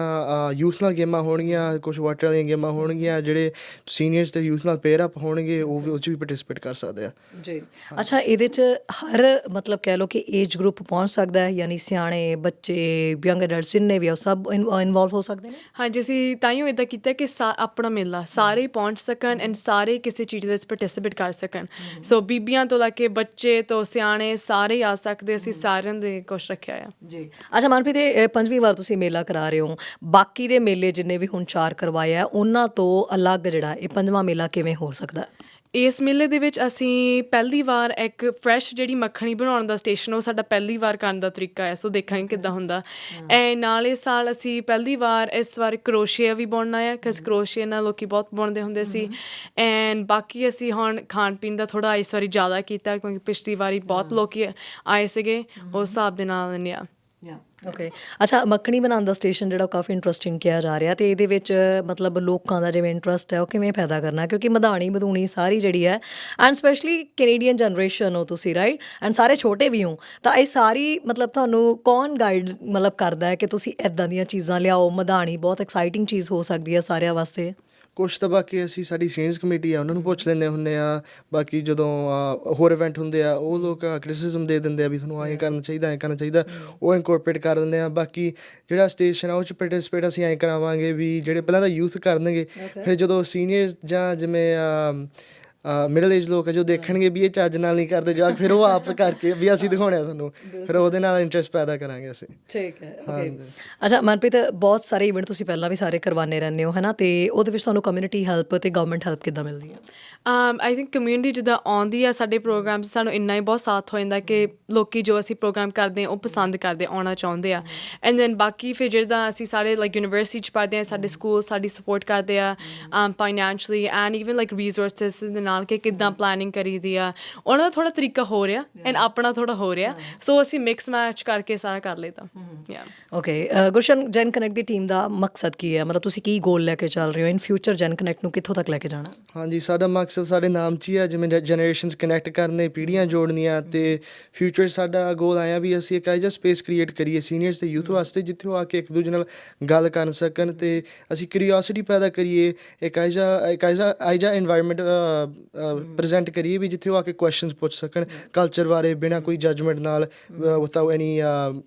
ਯੂਥ ਨਾਲ ਗੇਮਾਂ ਹੋਣਗੀਆਂ ਕੁਝ ਵਾਟਰ ਵਾਲੀਆਂ ਗੇਮਾਂ ਹੋਣਗੀਆਂ ਜਿਹੜੇ ਸੀਨੀਅਰਸ ਤੇ ਯੂਥ ਨਾਲ ਪੇਅਰ ਅਪ ਹੋਣਗੇ ਉਹ ਵੀ ਉਹ 'ਚ ਵੀ ਪਾਰਟਿਸਿਪੇਟ ਕਰ ਸਕਦੇ ਆ। ਜੀ। ਅੱਛਾ ਇਹਦੇ ਚ ਹਰ ਮਤਲਬ ਕਹਿ ਲਓ ਕਿ ਏਜ ਗਰੁੱਪ ਪਹੁੰਚ ਸਕਦਾ ਹੈ ਯਾਨੀ ਸਿਆਣੇ ਬੱਚੇ ਯੰਗ ਅਡਲਟਸ ਜਿੰਨੇ ਵੀ ਸਭ ਇਨਵੋਲਵ ਹੋ ਸਕਦੇ ਨੇ? ਹਾਂਜੀ ਅਸੀਂ ਤਾਈਓ ਇਦਾਂ ਕੀਤਾ ਕਿ ਆਪਣਾ ਮੇਲਾ ਸਾਰੇ ਹੀ ਪਹੁੰਚ ਸਕਣ ਐਂਡ ਸਾਰੇ ਕਿਸੇ ਚੀਜ਼ ਦੇ ਵਿੱਚ ਪਾਰਟਿਸਿਪੇਟ ਕਰ ਸਕਣ। ਸੋ ਬੀਬੀਆਂ ਤੋਂ ਲੈ ਕੇ ਬੱਚੇ ਤੋਂ ਸਿਆਣੇ ਸਾਰੇ ਹੀ ਆ ਸਕਦੇ ਅਸੀਂ ਸਾਰਿਆਂ ਦੇ ਕੁਛ ਰੱਖਿਆ ਆ। ਜੀ। ਅੱਛਾ ਮਨਪ੍ਰੀਤ ਇਹ ਪੰਜਵੀਂ ਵਾਰ ਤੁਸੀਂ ਮੇਲਾ ਕਰਾ ਰਹੇ ਹੋ। ਬਾਕੀ ਦੇ ਮੇਲੇ ਜਿੰਨੇ ਵੀ ਹੁਣ ਚਾਰ ਕਰਵਾਏ ਆ ਉਹਨਾਂ ਤੋਂ ਅਲੱਗ ਜਿਹੜਾ ਇਹ ਪੰਜਵਾਂ ਮੇਲਾ ਕਿਵੇਂ ਹੋ ਸਕਦਾ? ਇਸ ਮੇਲੇ ਦੇ ਵਿੱਚ ਅਸੀਂ ਪਹਿਲੀ ਵਾਰ ਇੱਕ ਫਰੈਸ਼ ਜਿਹੜੀ ਮੱਖਣੀ ਬਣਾਉਣ ਦਾ ਸਟੇਸ਼ਨ ਉਹ ਸਾਡਾ ਪਹਿਲੀ ਵਾਰ ਕਰਨ ਦਾ ਤਰੀਕਾ ਹੈ। ਸੋ ਦੇਖਾਂਗੇ ਕਿੱਦਾਂ ਹੁੰਦਾ। ਐ ਨਾਲ ਇਸ ਸਾਲ ਅਸੀਂ ਪਹਿਲੀ ਵਾਰ ਇਸ ਵਾਰ ਕਰੋਸ਼ੀਆ ਵੀ ਬੁਣਨਾ ਹੈ ਕਿਉਂਕਿ ਕਰੋਸ਼ੀਆ ਨਾਲ ਲੋਕੀ ਬਹੁਤ ਬੁਣਦੇ ਹੁੰਦੇ ਸੀ। ਐਂਡ ਬਾਕੀ ਅਸੀਂ ਹੁਣ ਖਾਣ ਪੀਣ ਦਾ ਥੋੜਾ ਇਸ ਵਾਰੀ ਜ਼ਿਆਦਾ ਕੀਤਾ ਕਿਉਂਕਿ ਪਿਛਲੀ ਵਾਰੀ ਬਹੁਤ ਲੋਕੀ ਆਏ ਸੀਗੇ ਉਸ ਹਿਸਾਬ ਦੇ ਨਾਲ ਨੇ ਆ ਓਕੇ ਅੱਛਾ, ਮੱਖਣੀ ਬਣਾਉਣ ਦਾ ਸਟੇਸ਼ਨ ਜਿਹੜਾ ਉਹ ਕਾਫੀ ਇੰਟਰਸਟਿੰਗ ਕਿਹਾ ਜਾ ਰਿਹਾ ਤੇ ਇਹਦੇ ਵਿੱਚ, ਮਤਲਬ ਲੋਕਾਂ ਦਾ ਜਿਵੇਂ ਇੰਟਰਸਟ ਹੈ, ਉਹ ਕਿਵੇਂ ਪੈਦਾ ਕਰਨਾ? ਕਿਉਂਕਿ ਮਧਾਣੀ, ਮਧੂਣੀ ਸਾਰੀ ਜਿਹੜੀ ਹੈ ਐਂਡ ਸਪੈਸ਼ਲੀ ਕੈਨੇਡੀਅਨ ਜਨਰੇਸ਼ਨ ਹੋ ਤੁਸੀਂ ਰਾਈਟ ਐਂਡ ਸਾਰੇ ਛੋਟੇ ਵੀ ਹੋ, ਤਾਂ ਇਹ ਸਾਰੀ, ਮਤਲਬ ਤੁਹਾਨੂੰ ਕੌਣ ਗਾਈਡ ਮਤਲਬ ਕਰਦਾ ਹੈ ਕਿ ਤੁਸੀਂ ਇਦਾਂ ਦੀਆਂ ਚੀਜ਼ਾਂ ਲਿਆਓ? ਮਧਾਣੀ ਬਹੁਤ ਐਕਸਾਈਟਿੰਗ ਚੀਜ਼ ਹੋ ਸਕਦੀ ਹੈ ਸਾਰਿਆਂ ਵਾਸਤੇ। ਕੁਛ ਤਾਂ ਬਾਕੀ ਅਸੀਂ ਸਾਡੀ ਸੀਨੀਅਰਸ ਕਮੇਟੀ ਆ ਉਹਨਾਂ ਨੂੰ ਪੁੱਛ ਲੈਂਦੇ ਹੁੰਦੇ ਆ। ਬਾਕੀ ਜਦੋਂ ਅ, ਹੋਰ ਇਵੈਂਟ ਹੁੰਦੇ ਆ ਉਹ ਲੋਕ ਕ੍ਰਿਟਿਸਿਜ਼ਮ ਦੇ ਦਿੰਦੇ ਆ ਵੀ ਤੁਹਾਨੂੰ ਐਂ ਕਰਨਾ ਚਾਹੀਦਾ ਐਂ ਕਰਨਾ ਚਾਹੀਦਾ ਉਹ ਇਨਕੋਰਪੋਰੇਟ ਕਰ ਦਿੰਦੇ ਆ। ਬਾਕੀ ਜਿਹੜਾ ਸਟੇਸ਼ਨ ਆ ਉਹ ਚ ਪਾਰਟਿਸਿਪੇਟ ਅਸੀਂ ਐਂ ਕਰਾਵਾਂਗੇ ਵੀ ਜਿਹੜੇ ਪਹਿਲਾਂ ਤਾਂ ਯੂਥ ਕਰਨਗੇ ਫਿਰ ਜਦੋਂ ਸੀਨੀਅਰਸ ਜਾਂ ਜਿਵੇਂ ਮਿਡਲ ਏਜ ਲੋਕ ਆ ਜੋ ਦੇਖਣਗੇ ਵੀ ਇਹ ਚੱਜ ਨਾਲ ਨਹੀਂ ਕਰਦੇ ਜਵਾਕ ਫਿਰ ਉਹ ਆਪ ਕਰਕੇ ਵੀ ਅਸੀਂ ਦਿਖਾਉਣੇ ਤੁਹਾਨੂੰ। ਫਿਰ ਉਹਦੇ ਨਾਲ ਇੰਟਰਸਟ ਪੈਦਾ ਕਰਾਂਗੇ ਅਸੀਂ। ਠੀਕ ਹੈ ਓਕੇ ਅੱਛਾ ਮਨਪ੍ਰੀਤ ਬਹੁਤ ਸਾਰੇ ਇਵੈਂਟ ਤੁਸੀਂ ਪਹਿਲਾਂ ਵੀ ਸਾਰੇ ਕਰਵਾਉਂਦੇ ਰਹਿੰਦੇ ਹੋ ਹੈਨਾ? ਤੇ ਉਹਦੇ ਵਿੱਚ ਤੁਹਾਨੂੰ ਕਮਿਊਨਿਟੀ ਹੈਲਪ ਤੇ ਗਵਰਨਮੈਂਟ ਹੈਲਪ ਕਿੱਦਾਂ ਮਿਲਦੀ ਹੈ? ਆਈ ਥਿੰਕ ਕਮਿਊਨਿਟੀ ਜਿੱਦਾਂ ਆਉਂਦੀ ਆ ਸਾਡੇ ਪ੍ਰੋਗਰਾਮ 'ਚ ਸਾਨੂੰ ਇੰਨਾ ਹੀ ਬਹੁਤ ਸਾਥ ਹੋ ਜਾਂਦਾ ਕਿ ਲੋਕੀ ਜੋ ਅਸੀਂ ਪ੍ਰੋਗਰਾਮ ਕਰਦੇ ਆ ਉਹ ਪਸੰਦ ਕਰਦੇ ਆਉਣਾ ਚਾਹੁੰਦੇ ਆ। ਐਂਡ ਦੈਨ ਬਾਕੀ ਫਿਰ ਜਿੱਦਾਂ ਅਸੀਂ ਸਾਰੇ ਲਾਈਕ ਯੂਨੀਵਰਸਿਟੀ 'ਚ ਪੜ੍ਹਦੇ ਆ ਸਾਡੇ ਸਕੂਲ ਸਾਡੀ ਸਪੋਰਟ ਕਰਦੇ ਆ financially and even like resources ਦੇ ਨਾਲ ਕਿ ਕਿੱਦਾਂ ਪਲੈਨਿੰਗ ਕਰੀਦੀ ਆ। ਉਹਨਾਂ ਦਾ ਥੋੜਾ ਤਰੀਕਾ ਹੋ ਰਿਹਾ ਐਂਡ ਆਪਣਾ ਥੋੜਾ ਹੋ ਰਿਹਾ। ਸੋ ਅਸੀਂ ਮਿਕਸ ਮੈਚ ਕਰਕੇ ਸਾਰਾ ਕਰ ਲਈਦਾ। Yeah okay Gurshan Jan connect ਦੀ ਟੀਮ ਦਾ ਮਕਸਦ ਕੀ ਹੈ? ਮਤਲਬ ਤੁਸੀਂ ਕੀ ਗੋਲ ਲੈ ਕੇ ਚੱਲ ਰਹੇ ਹੋ? ਇਨ ਫਿਊਚਰ ਜੈਨ ਕਨੈਕਟ ਨੂੰ ਕਿੱਥੋਂ ਤੱਕ ਲੈ ਕੇ ਜਾਣਾ? ਹਾਂਜੀ ਸਾਡਾ ਮਕਸਦ ਸਾਡੇ ਨਾਮ 'ਚ ਹੀ ਆ ਜਿਵੇਂ ਜਨਰੇਸ਼ਨਸ ਕਨੈਕਟ ਕਰਨੇ ਪੀੜ੍ਹੀਆਂ ਜੋੜਨੀਆਂ ਤੇ ਫਿਊਚਰ ਸਾਡਾ ਗੋਲ ਆਇਆ ਵੀ ਅਸੀਂ ਇੱਕ ਅਜਿਹਾ ਸਪੇਸ ਕ੍ਰੀਏਟ ਕਰੀਏ ਸੀਨੀਅਰਸ ਤੇ ਯੂਥ ਵਾਸਤੇ ਜਿੱਥੇ ਉਹ ਆ ਕੇ ਇੱਕ ਦੂਜੇ ਨਾਲ ਗੱਲ ਕਰ ਸਕਣ ਤੇ ਅਸੀਂ ਕਿਉਰਿਓਸਿਟੀ ਪੈਦਾ ਕਰੀਏ ਇੱਕ ਅਜਿਹਾ ਇੱਕ ਅਜਿਹਾ ਅਜਿਹਾ এনवायरमेंट ਪ੍ਰੈਜ਼ੈਂਟ ਕਰੀਏ ਵੀ ਜਿੱਥੇ ਉਹ ਆ ਕੇ ਕੁਐਸਚਨਸ ਪੁੱਛ ਸਕਣ ਕਲਚਰ ਬਾਰੇ ਬਿਨਾਂ ਕੋਈ ਜਜਮੈਂਟ ਨਾਲ without any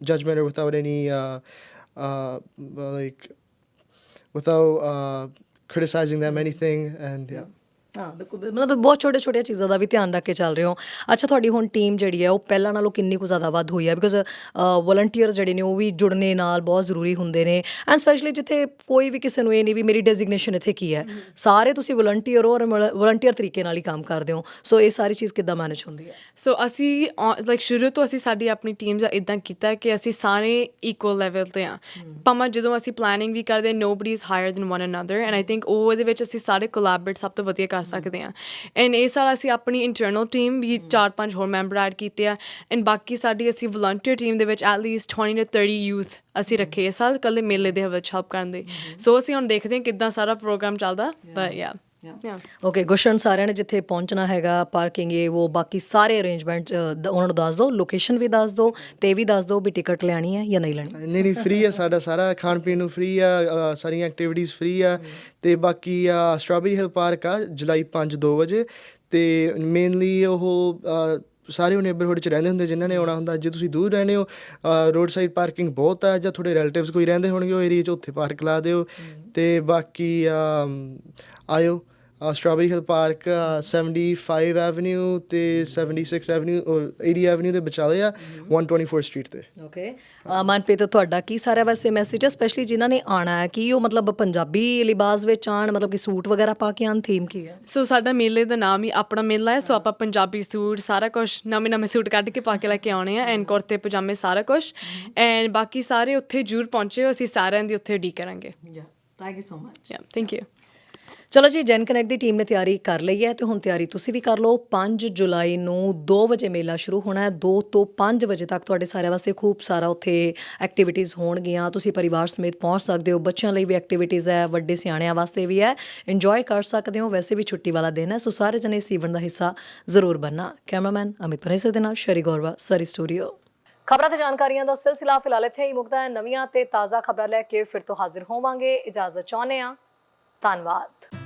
judgment or without any like without uh, criticizing them anything and yeah. ਹਾਂ ਬਿਲਕੁਲ ਮਤਲਬ ਬਹੁਤ ਛੋਟੇ ਛੋਟੇ ਚੀਜ਼ਾਂ ਦਾ ਵੀ ਧਿਆਨ ਰੱਖ ਕੇ ਚੱਲ ਰਹੇ ਹੋ। ਅੱਛਾ ਤੁਹਾਡੀ ਹੁਣ ਟੀਮ ਜਿਹੜੀ ਹੈ ਉਹ ਪਹਿਲਾਂ ਨਾਲੋਂ ਕਿੰਨੀ ਕੁ ਜ਼ਿਆਦਾ ਵੱਧ ਹੋਈ ਹੈ? ਬਿਕਾਜ਼ ਵਲੰਟੀਅਰ ਜਿਹੜੇ ਨੇ ਉਹ ਵੀ ਜੁੜਨੇ ਨਾਲ ਬਹੁਤ ਜ਼ਰੂਰੀ ਹੁੰਦੇ ਨੇ। ਐਂਡ ਸਪੈਸ਼ਲੀ ਜਿੱਥੇ ਕੋਈ ਵੀ ਕਿਸੇ ਨੂੰ ਇਹ ਨਹੀਂ ਵੀ ਮੇਰੀ ਡੈਜ਼ਿਗਨੇਸ਼ਨ ਇੱਥੇ ਕੀ ਹੈ? ਸਾਰੇ ਤੁਸੀਂ ਵਲੰਟੀਅਰ ਹੋ ਔਰ ਵਲੰਟੀਅਰ ਤਰੀਕੇ ਨਾਲ ਹੀ ਕੰਮ ਕਰਦੇ ਹੋ। ਸੋ ਇਹ ਸਾਰੀ ਚੀਜ਼ ਕਿੱਦਾਂ ਮੈਨੇਜ ਹੁੰਦੀ ਹੈ? ਸੋ ਅਸੀਂ ਲਾਈਕ ਸ਼ੁਰੂ ਤੋਂ ਅਸੀਂ ਸਾਡੀ ਆਪਣੀ ਟੀਮ ਦਾ ਇਦਾਂ ਕੀਤਾ ਕਿ ਅਸੀਂ ਸਾਰੇ ਇਕੁਅਲ ਲੈਵਲ ਤੇ ਆ ਭਾਵੇਂ ਜਦੋਂ ਅਸੀਂ ਪਲੈਨਿੰਗ ਵੀ ਕਰਦੇ nobody is higher than one another and I think ਉਹ ਇਹਦੇ ਵਿੱਚ ਅਸੀਂ ਸਾਰੇ ਕੋਲੈਬੋਰੇਟ ਸਭ ਤੋਂ ਵਧੀਆ ਕਰ ਸਕਦੇ ਆ ਐਂਡ ਇਹ ਸਾਲ ਅਸੀਂ ਆਪਣੀ ਇੰਟਰਨਲ ਟੀਮ ਵੀ ਚਾਰ ਪੰਜ ਹੋਰ ਮੈਂਬਰ ਐਡ ਕੀਤੇ ਆ। ਐਂਡ ਬਾਕੀ ਸਾਡੀ ਅਸੀਂ ਵਲੰਟੀਅਰ ਟੀਮ ਦੇ ਵਿੱਚ ਐਟ ਲੀਸਟ 20 ਤੋਂ 30 ਯੂਥ ਅਸੀਂ ਰੱਖੇ ਇਸ ਸਾਲ ਕੱਲੇ ਮੇਲੇ ਦੇ ਵਿੱਚ ਹੈਲਪ ਕਰਨ ਦੇ। ਸੋ ਅਸੀਂ ਹੁਣ ਦੇਖਦੇ ਹਾਂ ਕਿੱਦਾਂ ਸਾਰਾ ਪ੍ਰੋਗਰਾਮ ਚੱਲਦਾ। ਬਟ ਯਾ ਯਾ ਓਕੇ ਗੁਸ਼ਨ ਸਾਰਿਆਂ ਨੇ ਜਿੱਥੇ ਪਹੁੰਚਣਾ ਹੈਗਾ ਪਾਰਕਿੰਗ ਇਹ ਉਹ ਬਾਕੀ ਸਾਰੇ ਅਰੇਂਜਮੈਂਟ ਉਹਨਾਂ ਨੂੰ ਦੱਸ ਦਿਓ ਲੋਕੇਸ਼ਨ ਵੀ ਦੱਸ ਦਿਓ ਤੇ ਇਹ ਵੀ ਦੱਸ ਦਿਓ ਵੀ ਟਿਕਟ ਲੈਣੀ ਹੈ ਜਾਂ ਨਹੀਂ ਲੈਣੀ। ਨਹੀਂ ਨਹੀਂ ਫ੍ਰੀ ਆ ਸਾਡਾ ਸਾਰਾ ਖਾਣ ਪੀਣ ਨੂੰ ਫ੍ਰੀ ਆ ਅ, ਸਾਰੀਆਂ ਐਕਟੀਵਿਟੀਜ਼ ਫ੍ਰੀ ਆ ਤੇ ਬਾਕੀ ਆ ਸਟ੍ਰਾਬੇਰੀ ਹਿਲ ਪਾਰਕ ਆ ਜੁਲਾਈ 5 2 ਵਜੇ ਤੇ ਮੇਨਲੀ ਉਹ ਅ, ਸਾਰੇ ਉਹ ਨੇਬਰਹੁੱਡ ਚ ਰਹਿੰਦੇ ਹੁੰਦੇ ਜਿਨ੍ਹਾਂ ਨੇ ਆਉਣਾ ਹੁੰਦਾ ਜੇ ਤੁਸੀਂ ਦੂਰ ਰਹਿੰਦੇ ਹੋ ਰੋਡ ਸਾਈਡ ਪਾਰਕਿੰਗ ਬਹੁਤ ਆ ਜਾਂ ਤੁਹਾਡੇ ਰਿਲੇਟਿਵਸ ਕੋਈ ਰਹਿੰਦੇ ਹੋਣਗੇ ਉਹ ਏਰੀਆ 'ਚ ਉੱਥੇ ਪਾਰਕ ਲਾ ਦਿਓ ਤੇ ਬਾਕੀ ਆਇਓ। ਸਟ੍ਰਾਬੇਰੀ ਹਿਲ ਪਾਰਕ 75 ਐਵਨਿਊ ਤੇ 76 ਐਵਨਿਊ 80 ਐਵਨਿਊ ਦੇ ਵਿਚਾਲੇ ਆ 124 ਸਟਰੀਟ ਤੇ। ਓਕੇ ਮਨਪ੍ਰੀਤ ਤੁਹਾਡਾ ਕੀ ਸਾਰਾ ਵੈਸੇ ਮੈਸੇਜ ਹੈ ਸਪੈਸ਼ਲੀ ਜਿਨ੍ਹਾਂ ਨੇ ਆਣਾ ਹੈ ਕਿ ਉਹ ਮਤਲਬ ਪੰਜਾਬੀ ਲਿਬਾਸ ਵਿੱਚ ਆਣ ਮਤਲਬ ਕਿ ਸੂਟ ਵਗੈਰਾ ਪਾ ਕੇ ਆਣ ਥੀਮ ਕੀ ਹੈ? ਸੋ ਸਾਡਾ ਮੇਲੇ ਦਾ ਨਾਮ ਹੀ ਆਪਣਾ ਮੇਲਾ ਹੈ ਸੋ ਆਪਾਂ ਪੰਜਾਬੀ ਸੂਟ ਸਾਰਾ ਕੁਝ ਨਵੇਂ ਨਵੇਂ ਸੂਟ ਕੱਢ ਕੇ ਪਾ ਕੇ ਲੈ ਕੇ ਆਉਣੇ ਆ ਐਂਡ ਕੁਰਤੇ ਪਜਾਮੇ ਸਾਰਾ ਕੁਝ ਐਂਡ ਬਾਕੀ ਸਾਰੇ ਉੱਥੇ ਜਰੂਰ ਪਹੁੰਚਿਓ ਅਸੀਂ ਸਾਰਿਆਂ ਦੀ ਉੱਥੇ ਡੀ ਕਰਾਂਗੇ। Thank you so much yeah thank you ਚਲੋ ਜੀ, ਜੈਨ ਕਨੈਕਟ ਦੀ ਟੀਮ ਨੇ ਤਿਆਰੀ ਕਰ ਲਈ ਹੈ ਤੇ ਹੁਣ ਤਿਆਰੀ ਤੁਸੀਂ ਵੀ ਕਰ ਲਓ। 5 ਜੁਲਾਈ ਨੂੰ 2 ਵਜੇ ਮੇਲਾ ਸ਼ੁਰੂ ਹੋਣਾ ਹੈ। 2 ਤੋਂ 5 ਵਜੇ ਤੱਕ ਤੁਹਾਡੇ ਸਾਰਿਆਂ ਵਾਸਤੇ ਖੂਬ ਸਾਰਾ ਉੱਥੇ ਐਕਟੀਵਿਟੀਜ਼ ਹੋਣਗੀਆਂ। ਤੁਸੀਂ ਪਰਿਵਾਰ ਸਮੇਤ ਪਹੁੰਚ ਸਕਦੇ ਹੋ। ਬੱਚਿਆਂ ਲਈ ਵੀ ਐਕਟੀਵਿਟੀਜ਼ ਹੈ, ਵੱਡੇ ਸਿਆਣਿਆਂ ਵਾਸਤੇ ਵੀ ਹੈ। ਇੰਜੋਏ ਕਰ ਸਕਦੇ ਹੋ। ਵੈਸੇ ਵੀ ਛੁੱਟੀ ਵਾਲਾ ਦਿਨ ਹੈ, ਸੋ ਸਾਰੇ ਜਣੇ ਇਸ ਈਵੈਂਟ ਦਾ ਹਿੱਸਾ ਜ਼ਰੂਰ ਬਣਨਾ। ਕੈਮਰਾਮੈਨ ਅਮਿਤ ਪਨੇਸੇ ਦੇ ਨਾਲ ਸ਼ਰੀ ਗੌਰਵਾ ਸਰੀ ਸਟੂਡੀਓ ਖਬਰਾਂ ਤੇ ਜਾਣਕਾਰੀਆਂ ਦਾ ਸਿਲਸਿਲਾ ਫਿਲਹਾਲ ਇੱਥੇ ਹੀ ਮੁਕਦਾ ਹੈ। ਨਵੀਆਂ ਤੇ ਤਾਜ਼ਾ ਖਬਰਾਂ ਲੈ ਕੇ ਫਿਰ ਤੋਂ ਹਾਜ਼ਰ ਹੋਵਾਂਗੇ। ਇਜਾਜ਼ਤ ਚਾਹੁੰਦੇ ਹਾਂ। ਧੰਨਵਾਦ।